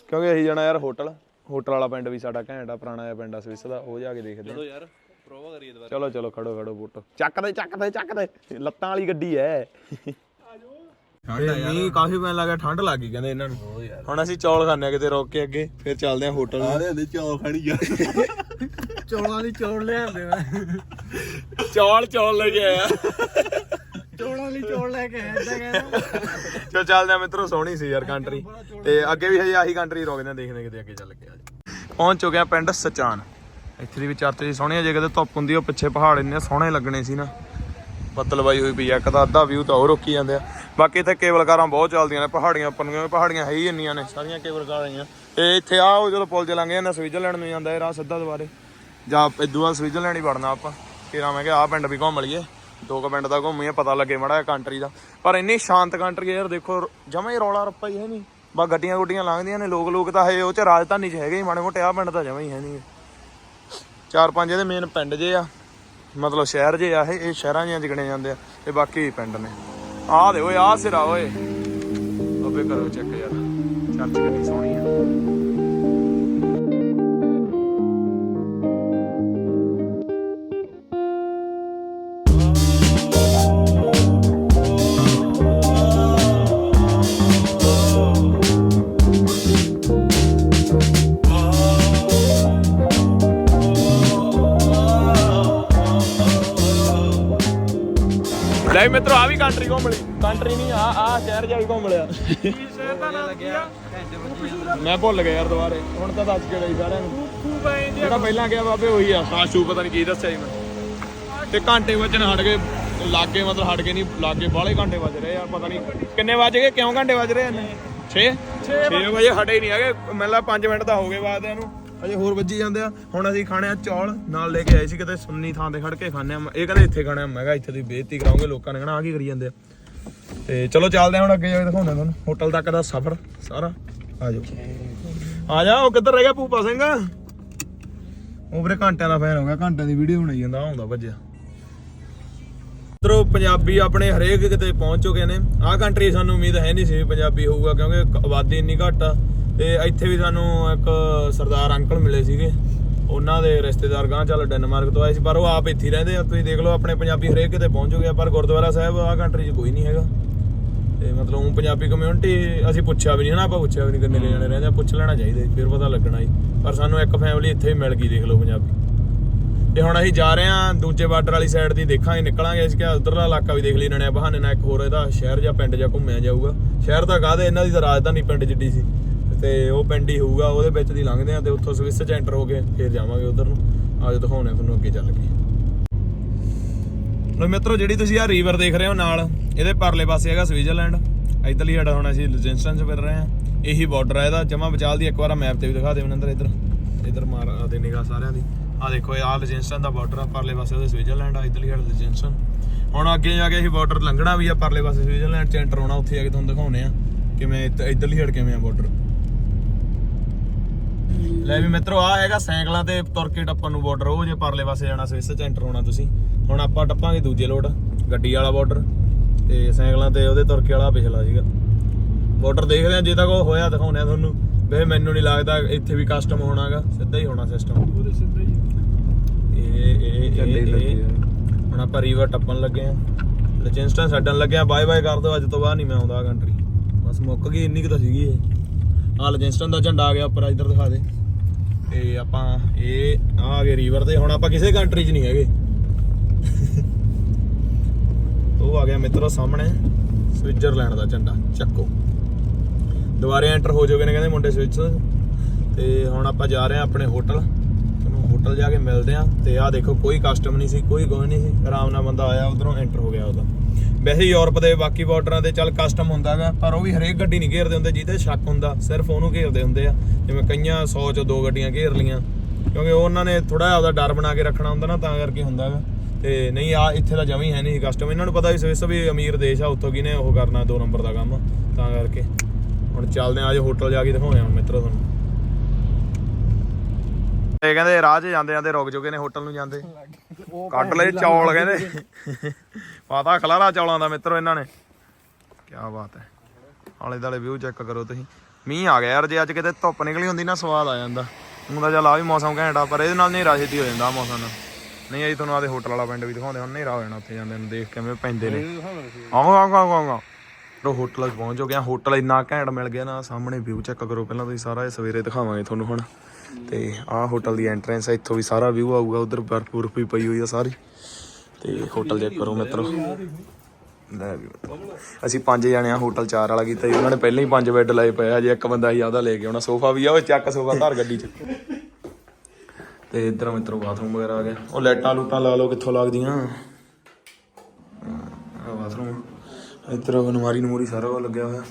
ਕਿਉਂਕਿ ਅਸੀਂ ਜਾਣਾ ਯਾਰ ਹੋਟਲ। ਹੋਟਲ ਵਾਲਾ ਪਿੰਡ ਵੀ ਸਾਡਾ ਘੈਂਟ ਆ ਪੁਰਾਣਾ ਜਿਹਾ ਪਿੰਡ ਆ ਸਵਿਸ ਦਾ ਉਹ ਜਾ ਕੇ ਦੇਖਦੇ ਆ। ਚਲੋ ਯਾਰ ਪ੍ਰੋਵਾ ਕਰੀਏ ਦੁਬਾਰਾ। ਚਲੋ ਚਲੋ ਖੜੋ ਖੜੋ ਫੋਟੋ ਚੱਕਦੇ ਚੱਕਦੇ ਚੱਕਦੇ ਲੱਤਾਂ ਵਾਲੀ ਗੱਡੀ ਐ। ਠੰਡ ਆ ਯਾਰ। ਕਾਫੀ ਪੈਣ ਲੱਗਾ ਠੰਡ ਲੱਗ ਗਈ ਕਹਿੰਦੇ ਇਹਨਾਂ ਨੂੰ। ਹੁਣ ਅਸੀਂ ਚੌਲ ਖਾਣੇ ਆ ਕਿਤੇ ਰੋਕ ਕੇ ਅੱਗੇ ਫਿਰ ਚੱਲਦੇ ਆ ਹੋਟਲ ਨੂੰ। ਆਦੇ ਦੇ ਚੌਲ ਖੜੀ ਜਾ [laughs] ਚੌਲਾਂ ਦੀ ਚੌਲ ਲਿਆਂਦੇ ਮੈਂ। ਚੌਲ ਚੌਲ ਲੈ ਕੇ ਆਇਆ। ਚੌਲਾਂ ਲਈ ਚੌਲ ਲੈ ਕੇ ਆਇਆ ਇਦਾਂ ਕਹਿੰਦਾ। ਚਲੋ ਚੱਲਦੇ ਆ ਮਿੱਤਰੋ, ਸੋਹਣੀ ਸੀ ਯਾਰ ਕੰਟਰੀ ਤੇ ਅੱਗੇ ਵੀ ਹਜੇ ਆਹੀ ਕੰਟਰੀ ਰੋਕਦੇ ਆ ਦੇਖਦੇ ਕਿਤੇ ਅੱਗੇ ਚੱਲ ਕੇ ਅੱਜ ਪਹੁੰਚ ਚੁੱਕੇ ਆ ਪਿੰਡ ਸਚਾਨ। ਇੱਥੇ ਦੀ ਵੀ ਚਰਚ ਜੀ ਸੋਹਣੀ ਜੇ ਕਿਤੇ ਧੁੱਪ ਹੁੰਦੀ ਉਹ ਪਿੱਛੇ ਪਹਾੜ ਇੰਨੇ ਸੋਹਣੇ ਲੱਗਣੇ ਸੀ ਨਾ। ਬੱਦਲਵਾਈ ਹੋਈ ਪਈ ਆ, ਇੱਕ ਤਾਂ ਅੱਧਾ ਵਿਊ ਤਾਂ ਉਹ ਰੋਕੀ ਜਾਂਦੇ ਆ। ਬਾਕੀ ਇੱਥੇ ਕੇਬਲ ਕਾਰਾਂ ਬਹੁਤ ਚੱਲਦੀਆਂ ਨੇ, ਪਹਾੜੀਆਂ ਉੱਪਰ ਨੂੰ, ਕਿਉਂਕਿ ਪਹਾੜੀਆਂ ਹੈ ਹੀ ਇੰਨੀਆਂ ਨੇ, ਸਾਰੀਆਂ ਕੇਬਲ ਕਾਰਾਂ ਆਈਆਂ ਤੇ ਇੱਥੇ ਆ ਉਹ ਜਦੋਂ ਪੁਲ 'ਚ ਲੰਘੇ ਨਾ ਸਵਿਟਜ਼ਰਲੈਂਡ ਨੂੰ ਜਾਂਦਾ, ਇਹ ਰਾਹ ਸਿੱਧਾ ਦੁਬਾਰੇ। ਜਾਂ ਇਦੋਂ ਬਾਅਦ ਸਵਿਟਜ਼ਰਲੈਂਡ ਹੀ ਵੜਨਾ ਆਪਾਂ। ਤੇਰਾ ਮੈਂ ਕਿਹਾ ਆ ਪਿੰਡ ਵੀ ਘੁੰਮ ਲਈਏ। ਦੋ ਕੁ ਪਿੰਡ ਦਾ ਘੁੰਮੀਏ, ਪਤਾ ਲੱਗੇ ਮੜਾ ਕੰਟਰੀ ਦਾ। ਪਰ ਇੰਨੀ ਸ਼ਾਂਤ ਕੰਟਰੀ ਯਾਰ, ਦੇਖੋ, ਜਮਾ ਹੀ ਰੌਲਾ ਰੱਪਾ ਹੀ ਹੈ ਨਹੀਂ। ਬਾ ਗੱਡੀਆਂ ਗੁੱਡੀਆਂ ਲੰਘਦੀਆਂ ਨੇ ਲੋਕ ਲੋਕ ਤਾਂ ਹੈ ਉਹ ਚ ਰਾਜਧਾਨੀ ਚ ਹੈਗੇ ਹੀ, ਮਾੜੇ ਮੋਟੇ ਆ ਪਿੰਡ ਤਾਂ ਜਮਾ ਹੀ ਹੈ ਨਹੀਂ। ਚਾਰ ਪੰਜ ਇਹਦੇ ਮੇਨ ਪਿੰਡ ਜੇ ਆ, ਮਤਲਬ ਸ਼ਹਿਰ ਜੇ ਆ ਇਹ ਇਹ ਸ਼ਹਿਰਾਂ ਜਿਹਾਂ ਚ ਗਿਣੇ ਜਾਂਦੇ ਆ, ਤੇ ਬਾਕੀ ਪਿੰਡ ਨੇ। ਆਹ ਦੇ ਓਏ ਆਹ ਸਿਰਾ, ਓਏ। ਅੱਬੇ ਕਰੋ ਚੈੱਕ ਯਾਰ। ਚਰਚ ਕਿੰਨੀ ਸੋਹਣੀ ਆ। ਲੈ ਮਿੱਤਰੋ ਆ ਵੀ ਕੰਟਰੀ ਘੁੰਮ ਲਈ। ਕੰਟਰੀ ਨਹੀਂ ਆ ਆ ਸ਼ਹਿਰ ਜਾ ਕੇ ਘੁੰਮ ਲਿਆ। ਸ਼ਹਿਰ ਦਾ ਨਾਮ ਕੀ ਆ ਮੈਂ ਭੁੱਲ ਗਿਆ ਯਾਰ ਦੁਬਾਰੇ ਹੁਣ ਤਾਂ ਦੱਸ ਕੇ ਲਈ ਸਾਰਿਆਂ ਨੂੰ। ਜਿਹੜਾ ਪਹਿਲਾਂ ਗਿਆ ਬਾਬੇ ਉਹੀ ਆ ਸਾਸ਼ੂ ਪਤਾ ਨਹੀਂ ਕੀ ਦੱਸਿਆ ਸੀ ਮੈਂ ਤੇ ਘੰਟੇ ਵੱਜਣ ਹਟ ਗਏ ਲਾਗੇ ਮਤਲਬ ਹਟ ਗਏ ਨਹੀਂ ਲਾਗੇ ਬਾਹਲੇ ਘੰਟੇ ਵੱਜ ਰਹੇ ਯਾਰ ਪਤਾ ਨਹੀਂ ਕਿੰਨੇ ਵੱਜ ਗਏ ਕਿਉਂ ਘੰਟੇ ਵੱਜ ਰਹੇ ਨੇ 6 6 ਵਜੇ ਹਟੇ ਨਹੀਂ ਹੈਗੇ ਮੈਨੂੰ ਲੱਗਾ 5 ਮਿੰਟ ਤਾਂ ਹੋ ਗਏ ਬਾਅਦ ਇਹਨੂੰ ਅਜੇ ਹੋਰ ਵੱਜੀ ਜਾਂਦੇ ਆ। ਹੁਣ ਅਸੀਂ ਖਾਣੇ ਆ ਚੌਲ, ਨਾਲ ਲੈ ਕੇ ਆਏ ਸੀ ਕਿਤੇ ਸੁੰਨੀ ਥਾਂ ਤੇ ਖੜ ਕੇ ਖਾਣੇ ਆ ਇਹ ਕਹਿੰਦੇ ਇੱਥੇ ਖਾਣੇ ਆ। ਮੈਂ ਕਿਹਾ ਇੱਥੇ ਦੀ ਬੇਇੱਜ਼ਤੀ ਕਰਾਉਂਗੇ ਲੋਕਾਂ ਨੇ ਕਹਿਣਾ ਆ ਕੀ ਕਰੀ ਜਾਂਦੇ ਆ। ਤੇ ਚਲੋ ਚੱਲਦੇ ਹੁਣ ਅੱਗੇ ਜਾ ਕੇ ਦਿਖਾਉਂਦੇ ਤੁਹਾਨੂੰ। ਹੋਟਲ ਤੱਕ ਦਾ ਸਫ਼ਰ ਸਾਰਾ। ਆ ਜਾਓ। ਆ ਜਾ, ਉਹ ਕਿੱਧਰ ਰਹਿ ਗਿਆ ਭੂਪਾ ਸਿੰਘ? ਉਹ ਵੀਰੇ ਘੰਟਿਆਂ ਦਾ ਫੈਨ ਹੋ ਗਿਆ, ਘੰਟਿਆਂ ਦੀ ਵੀਡੀਓ ਬਣਾਈ ਜਾਂਦਾ, ਆਉਂਦਾ ਭੱਜਿਆ। ਮਿੱਤਰੋ, ਪੰਜਾਬੀ ਆਪਣੇ ਹਰੇਕ ਕਿਤੇ ਪਹੁੰਚ ਚੁੱਕੇ ਨੇ। ਆਹ ਕੰਟਰੀ ਸਾਨੂੰ ਉਮੀਦ ਹੈ ਨਹੀਂ ਸੀ ਪੰਜਾਬੀ ਹੋਊਗਾ, ਕਿਉਂਕਿ ਆਬਾਦੀ ਇੰਨੀ ਘੱਟ ਆ। ਤੇ ਇੱਥੇ ਵੀ ਸਾਨੂੰ ਇੱਕ ਸਰਦਾਰ ਅੰਕਲ ਮਿਲੇ ਸੀਗੇ। ਉਹਨਾਂ ਦੇ ਰਿਸ਼ਤੇਦਾਰ ਗਾਂ ਚੱਲ ਡੈਨਮਾਰਕ ਤੋਂ ਆਏ ਸੀ, ਪਰ ਉਹ ਆਪ ਇੱਥੇ ਹੀ ਰਹਿੰਦੇ ਆ। ਤੁਸੀਂ ਦੇਖ ਲਓ, ਆਪਣੇ ਪੰਜਾਬੀ ਹਰੇਕ ਕਿਤੇ ਪਹੁੰਚ ਚੁੱਕੇ ਪਰ ਗੁਰਦੁਆਰਾ ਸਾਹਿਬ, ਆਹ ਕੰਟਰੀ 'ਚ ਕੋਈ ਨਹੀਂ ਹੈਗਾ। ਤੇ ਮਤਲਬ ਉਹ ਪੰਜਾਬੀ ਕਮਿਊਨਿਟੀ ਅਸੀਂ ਪੁੱਛਿਆ ਵੀ ਨਹੀਂ ਹਨਾ? ਆਪਾਂ ਪੁੱਛਿਆ ਵੀ ਨਹੀਂ ਕਿੰਨੇ ਕੁ ਜਾਣੇ ਰਹਿੰਦੇ ਆ, ਪੁੱਛ ਲੈਣਾ ਚਾਹੀਦਾ ਫਿਰ ਪਤਾ ਲੱਗਣਾ ਜੀ। ਪਰ ਸਾਨੂੰ ਇੱਕ ਫੈਮਿਲੀ ਇੱਥੇ ਹੀ ਮਿਲ ਗਈ, ਦੇਖ ਲਓ ਪੰਜਾਬੀ। ਤੇ ਹੁਣ ਅਸੀਂ ਜਾ ਰਹੇ ਹਾਂ, ਦੂਜੇ ਬਾਰਡਰ ਵਾਲੀ ਸਾਈਡ ਦੀ ਦੇਖਾਂਗੇ, ਨਿਕਲਾਂਗੇ। ਅਸੀਂ ਕਿਹਾ ਉਧਰਲਾ ਇਲਾਕਾ ਵੀ ਦੇਖ ਲਈ ਨਣਿਆ ਬਹਾਨੇ ਨਾਲ ਇੱਕ ਹੋਰ ਇਹਦਾ ਸ਼ਹਿਰ ਜਾਂ ਪਿੰਡ ਜਾਂ ਘੁੰਮਿਆ ਜਾਊਗਾ। ਸ਼ਹਿਰ ਤਾਂ ਕਾਹਦੇ ਇਹਨਾਂ ਦੀ ਤਾਂ ਰਾਜਧਾਨੀ ਪਿੰਡ ਜਿੱਡੀ ਸੀ। ਤੇ ਉਹ ਪਿੰਡ ਹੀ ਹੋਊਗਾ, ਉਹਦੇ ਵਿੱਚ ਦੀ ਲੰਘਦੇ ਆ ਤੇ ਉੱਥੋਂ ਸਵਿਸ ਚ ਐਂਟਰ ਹੋ ਕੇ ਫਿਰ ਜਾਵਾਂਗੇ ਉਧਰ ਨੂੰ। ਆਜੋ ਦਿਖਾਉਣੇ ਆ ਤੁਹਾਨੂੰ ਅੱਗੇ ਚੱਲ ਕੇ। ਲੋ ਮਿੱਤਰੋ, ਜਿਹੜੀ ਤੁਸੀਂ ਆ ਰੀਵਰ ਦੇਖ ਰਹੇ ਹੋ ਨਾਲ, ਇਹਦੇ ਪਰਲੇ ਪਾਸੇ ਹੈਗਾ ਸਵਿਟਜ਼ਰਲੈਂਡ ਇਧਰਲੀ ਸਾਡਾ ਹੁਣ ਅਸੀਂ ਲਜੈਂਸਟਨ ਚ ਫਿਰ ਰਹੇ ਆ। ਇਹੀ ਬਾਰਡਰ ਆ ਇਹਦਾ। ਜਮਾ ਵਿਚਾਲ ਦੀ ਇੱਕ ਵਾਰ ਮੈਪ ਤੇ ਵੀ ਦਿਖਾ ਦੇ ਮਨਿੰਦਰ ਇੱਧਰ। ਇੱਧਰ ਮਾਰ ਆ ਦੇ ਨਿਗਾਹ ਸਾਰਿਆਂ ਦੀ। ਆ ਦੇਖੋ, ਇਹ ਆ ਲਜੈਂਸਟਨ ਦਾ ਬਾਰਡਰ ਆ ਪਰਲੇ ਪਾਸੇ ਉਹਦੇ ਸਵਿਟਜ਼ਰਲੈਂਡ ਆ, ਇਧਰਲੀ ਸਾਡਾ ਲਜੈਂਸਟਨ ਹੁਣ ਅੱਗੇ ਜਾ ਕੇ ਅਸੀਂ ਬਾਰਡਰ ਲੰਘਣਾ ਵੀ ਆ ਪਰਲੇ ਪਾਸੇ ਸਵਿਟਜ਼ਰਲੈਂਡ ਚ ਐਂਟਰ ਹੋਣਾ, ਉੱਥੇ ਜਾ ਕੇ ਤੁਹਾਨੂੰ ਦਿਖਾਉਣੇ ਆ ਕਿਵੇਂ ਇੱਧ- ਇੱਧਰਲੀ ਸਾਈਡ ਕਿਵੇਂ ਆ ਬਾਰਡਰ ਲੈ ਵੀ ਮਿੱਤਰੋ ਆ ਹੈਗਾ ਸਾਈਕਲਾਂ ਤੇ ਤੁਰ ਕੇ ਟੱਪਣ ਨੂੰ ਬਾਰਡਰ ਉਹ ਜੇ ਪਰਲੇ ਪਾਸੇ ਜਾਣਾ ਸਵਿਸ ਚ ਐਂਟਰ ਹੋਣਾ ਤੁਸੀਂ। ਹੁਣ ਆਪਾਂ ਟੱਪਾਂਗੇ ਦੂਜੇ ਲੋਟ ਗੱਡੀ ਵਾਲਾ ਬਾਰਡਰ ਤੇ ਸਾਈਕਲਾਂ ਤੇ ਉਹਦੇ ਤੁਰ ਕੇ ਵਾਲਾ ਪਿਛਲਾ ਸੀਗਾ। ਬਾਰਡਰ ਦੇਖਦੇ ਆ ਜੇ ਤੱਕ ਉਹ ਹੋਇਆ ਦਿਖਾਉਂਦੇ ਆ ਤੁਹਾਨੂੰ। ਵੇ ਮੈਨੂੰ ਨਹੀਂ ਲੱਗਦਾ ਇੱਥੇ ਵੀ ਕਸਟਮ ਹੋਣਾਗਾ ਸਿੱਧਾ ਹੀ ਹੋਣਾ ਸਿਸਟਮ ਉਹਦੇ ਸਿੱਧਾ ਹੀ ਇਹ ਇਹ ਇਹ ਹੁਣ ਆਪਾਂ ਰੀਵਰ ਟੱਪਣ ਲੱਗੇ ਆ ਲਚਿੰਸਟਨ ਛੱਡਣ ਲੱਗੇ ਆ ਬਾਏ ਬਾਏ ਕਰ ਦੋ ਅੱਜ ਤੋਂ ਬਾਅਦ ਨਹੀਂ ਮੈਂ ਆਉਂਦਾ ਕੰਟਰੀ ਬਸ ਮੁੱਕ ਗਈ ਇੰਨੀ ਕੁ ਤਾਂ ਸੀਗੀ ਇਹ। ਆ ਲਚਿੰਸਟਨ ਦਾ ਝੰਡਾ ਆ ਗਿਆ, ਉੱਪਰ ਇੱਧਰ ਦਿਖਾ ਦੇ। ਤੇ ਆਪਾਂ ਇਹ ਆ ਆ ਗਏ ਰੀਵਰ ਤੇ, ਹੁਣ ਆਪਾਂ ਕਿਸੇ ਕੰਟਰੀ 'ਚ ਨਹੀਂ ਹੈਗੇ। ਉਹ ਆ ਗਿਆ ਮਿੱਤਰੋ ਸਾਹਮਣੇ, ਸਵਿਟਜ਼ਰਲੈਂਡ ਦਾ ਝੰਡਾ, ਚੱਕੋ। ਦੁਬਾਰੇ ਐਂਟਰ ਹੋ ਜਾਓਗੇ ਨੇ ਕਹਿੰਦੇ ਮੁੰਡੇ ਸਵਿਚ ਤੇ ਹੁਣ ਆਪਾਂ ਜਾ ਰਹੇ ਆ ਆਪਣੇ ਹੋਟਲ। ਹੋਟਲ ਜਾ ਕੇ ਮਿਲਦੇ ਆ ਤੇ ਆਹ ਦੇਖੋ, ਕੋਈ ਕਸਟਮ ਨਹੀਂ ਸੀ, ਕੋਈ ਕੋਈ ਨਹੀਂ ਸੀ। ਆਰਾਮ ਨਾਲ ਬੰਦਾ ਆਇਆ, ਉਧਰੋਂ ਐਂਟਰ ਹੋ ਗਿਆ ਉਹਦਾ। ਵੈਸੇ ਯੂਰਪ ਦੇ ਬਾਕੀ ਬਾਰਡਰਾਂ ਤੇ ਚੱਲ ਕਸਟਮ ਹੁੰਦਾਗਾ, ਪਰ ਉਹ ਵੀ ਹਰੇਕ ਗੱਡੀ ਨਹੀਂ ਘੇਰਦੇ ਹੁੰਦੇ, ਜਿਹਦੇ ਸ਼ੱਕ ਹੁੰਦਾ, ਸਿਰਫ ਉਹਨੂੰ ਘੇਰਦੇ ਹੁੰਦੇ ਆ। ਜਿਵੇਂ ਕਈਆਂ 100 ਚੋਂ ਦੋ ਗੱਡੀਆਂ ਘੇਰ ਲੀਆਂ ਕਿਉਂਕਿ ਉਹ ਉਹਨਾਂ ਨੇ ਥੋੜਾ ਜਿਹਾ ਉਹਦਾ ਡਰ ਬਣਾ ਕੇ ਰੱਖਣਾ ਹੁੰਦਾ ਨਾ, ਤਾਂ ਕਰਕੇ ਹੁੰਦਾਗਾ। ਤੇ ਨਹੀਂ ਆ ਇੱਥੇ ਤਾਂ ਜਮੀ ਹੈ ਨਹੀਂ ਕਸਟਮ ਇਹਨਾਂ ਨੂੰ ਪਤਾ ਵੀ ਸਵਿਸ ਵੀ ਅਮੀਰ ਦੇਸ਼ ਆ, ਉੱਥੋਂ ਕਿਨੇ ਉਹ ਕਰਨਾ ਦੋ ਨੰਬਰ ਦਾ ਕੰਮ, ਤਾਂ ਕਰਕੇ। ਹੁਣ ਚੱਲਦੇ ਆ, ਅੱਜ ਹੋਟਲ ਜਾ ਕੇ ਦਿਖਾਉਂਦੇ ਆ ਮਿੱਤਰੋ ਤੁਹਾਨੂੰ। ਇਹ ਕਹਿੰਦੇ ਰਾਹ 'ਚ ਜਾਂਦੇ ਜਾਂਦੇ ਰੁਕ ਚੁੱਕੇ ਨੇ ਹੋਟਲ ਨੂੰ ਜਾਂਦੇ। ਕੱਟ ਲਏ ਚੌਲ ਕਹਿੰਦੇ। ਪਤਾ ਖਲਾਰਾ ਚੌਲਾਂ ਦਾ ਮਿੱਤਰੋ ਇਹਨਾਂ ਨੇ। ਕੀ ਬਾਤ ਹੈ। ਆਲੇ ਦਾਲੇ ਵਿਊ ਚੈੱਕ ਕਰੋ ਤੁਸੀਂ। ਮੀਂਹ ਆ ਗਿਆ ਯਾਰ, ਜੇ ਅੱਜ ਕਿਤੇ ਧੁੱਪ ਨਿਕਲੀ ਹੁੰਦੀ ਨਾ ਸਵਾਦ ਆ ਜਾਂਦਾ। ਹੁਣ ਚੱਲ ਆ ਵੀ ਮੌਸਮ ਘੈਂਟ ਪਰ ਇਹਦੇ ਨਾਲ ਨਹੀਂ ਛੇਤੀ ਹੋ ਜਾਂਦਾ ਮੌਸਮ ਨਾਲ। ਨਹੀਂ ਅਜੀ ਤੁਹਾਨੂੰ ਆਦੇ ਹੋਟਲ ਵਾਲਾ ਪਿੰਡ ਵੀ ਦਿਖਾਉਂਦੇ ਹੁਣ ਹਨੇਰਾ ਹੋ ਜਾਣਾ ਉੱਥੇ ਜਾਂਦੇ ਨੂੰ, ਦੇਖ ਕਿਵੇਂ ਪੈਂਦੇ ਨੇ। ਆਓ ਆਓ ਆਓ ਆਓ ਹੋਟਲ 'ਚ ਪਹੁੰਚ ਚੁੱਕੇ ਆ ਹੋਟਲ ਇੰਨਾ ਘੈਂਟ ਮਿਲ ਗਿਆ ਨਾ, ਸਾਹਮਣੇ ਵਿਊ ਚੈੱਕ ਕਰੋ ਪਹਿਲਾਂ ਤੁਸੀਂ ਸਾਰਾ, ਇਹ ਸਵੇਰੇ ਦਿਖਾਵਾਂਗੇ ਤੁਹਾਨੂੰ ਹੁਣ। ਤੇ ਆਹ ਹੋਟਲ ਦੀ ਐਂਟਰੈਂਸ ਹੈ ਇੱਥੋਂ ਵੀ ਸਾਰਾ ਵਿਊ ਆਊਗਾ, ਉਧਰ ਬਰਫ਼ ਬੁਰਫ ਵੀ ਪਈ ਹੋਈ ਆ ਸਾਰੀ। ਤੇ ਹੋਟਲ ਚੈੱਕ ਕਰੋ ਮਿੱਤਰੋ। ਲੈ ਵੀ ਅਸੀਂ ਪੰਜ ਜਣੇ ਆ ਹੋਟਲ ਚਾਰ ਵਾਲਾ ਕੀਤਾ ਜੀ ਉਹਨਾਂ ਨੇ ਪਹਿਲਾਂ ਹੀ ਪੰਜ ਬੈੱਡ ਲਏ ਪਏ ਆ, ਜੇ ਇੱਕ ਬੰਦਾ ਹੀ ਆਪਦਾ ਲੈ ਕੇ ਆਉਣਾ, ਸੋਫਾ ਵੀ ਆ, ਉਹ ਚੱਕ ਸੋਫਾ ਧਰ ਗੱਡੀ 'ਚ। ਤੇ ਇਧਰ ਮਿੱਤਰੋ ਬਾਥਰੂਮ ਵਗੈਰਾ ਆ ਗਿਆ। ਉਹ ਲਾਈਟਾਂ ਲੂਟਾਂ ਲਾ ਲਓ ਕਿੱਥੋਂ ਲੱਗਦੀਆਂ। ਆ। ਬਾਥਰੂਮ ਇੱਧਰ ਅਨਵਾਰੀ ਨਮੂਰੀ ਸਾਰਾ ਉਹ ਲੱਗਿਆ ਹੋਇਆ।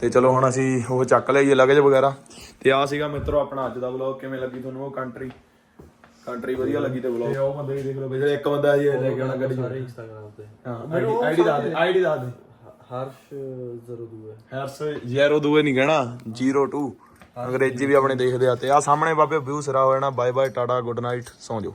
ਤੇ ਚਲੋ ਹੁਣ ਅਸੀਂ ਉਹ ਚੱਕ ਲਈਏ ਲਗੇਜ ਵਗੈਰਾ। ਤੇ ਆ ਸੀਗਾ ਮਿੱਤਰੋ ਆਪਣਾ ਅੱਜ ਦਾ ਵਲੌਗ ਕਿਵੇਂ ਲੱਗੀ ਤੁਹਾਨੂੰ ਉਹ ਕੰਟਰੀ ਕੰਟਰੀ ਵਧੀਆ ਲੱਗੀ ਤੇ ਵਲੌਗ ਉਹ ਬੰਦੇ ਵੀ ਦੇਖ ਲਓ ਜਿਹੜੇ ਇੱਕ ਬੰਦਾ ਜੀ ਲੈ ਕੇ ਆਉਣਾ ਗੱਡੀ ਸਾਰੇ ਇੰਸਟਾਗ੍ਰਾਮ ਤੇ। ਹਾਂ ਆਈਡੀ ਆਈਡੀ ਦੱਸ ਦੇ ਆਈਡੀ ਦੱਸ ਦੇ। ਹਰਸ਼ ਜ਼ਰੂਰ ਹੈ। ਹਰਸ 02 ਨਹੀਂ ਕਹਿਣਾ 02 ਅੰਗਰੇਜ਼ੀ ਵੀ ਆਪਣੇ ਦੇਖਦੇ ਆ ਤੇ ਆ ਸਾਹਮਣੇ ਬਾਬੇ ਵਿਊ ਸਿਰਾ ਹੋ ਜਾਣਾ। Bye bye tata good night ਸੌਂ ਜਾਓ।